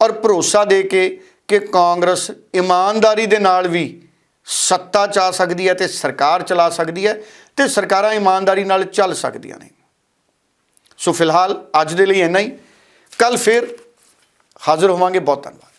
ਔਰ ਭਰੋਸਾ ਦੇ ਕੇ ਕਿ ਕਾਂਗਰਸ ਇਮਾਨਦਾਰੀ ਦੇ ਨਾਲ ਵੀ ਸੱਤਾ ਚ ਆ ਸਕਦੀ ਹੈ ਤੇ ਸਰਕਾਰ ਚਲਾ ਸਕਦੀ ਹੈ ਤੇ ਸਰਕਾਰਾਂ ਇਮਾਨਦਾਰੀ ਨਾਲ ਚੱਲ ਸਕਦੀਆਂ ਨੇ। ਸੋ ਫਿਲਹਾਲ ਅੱਜ ਦੇ ਲਈ ਇੰਨਾ ਹੀ। ਕੱਲ ਫਿਰ ਹਾਜ਼ਰ ਹੋਵਾਂਗੇ। ਬਹੁਤ ਧੰਨਵਾਦ।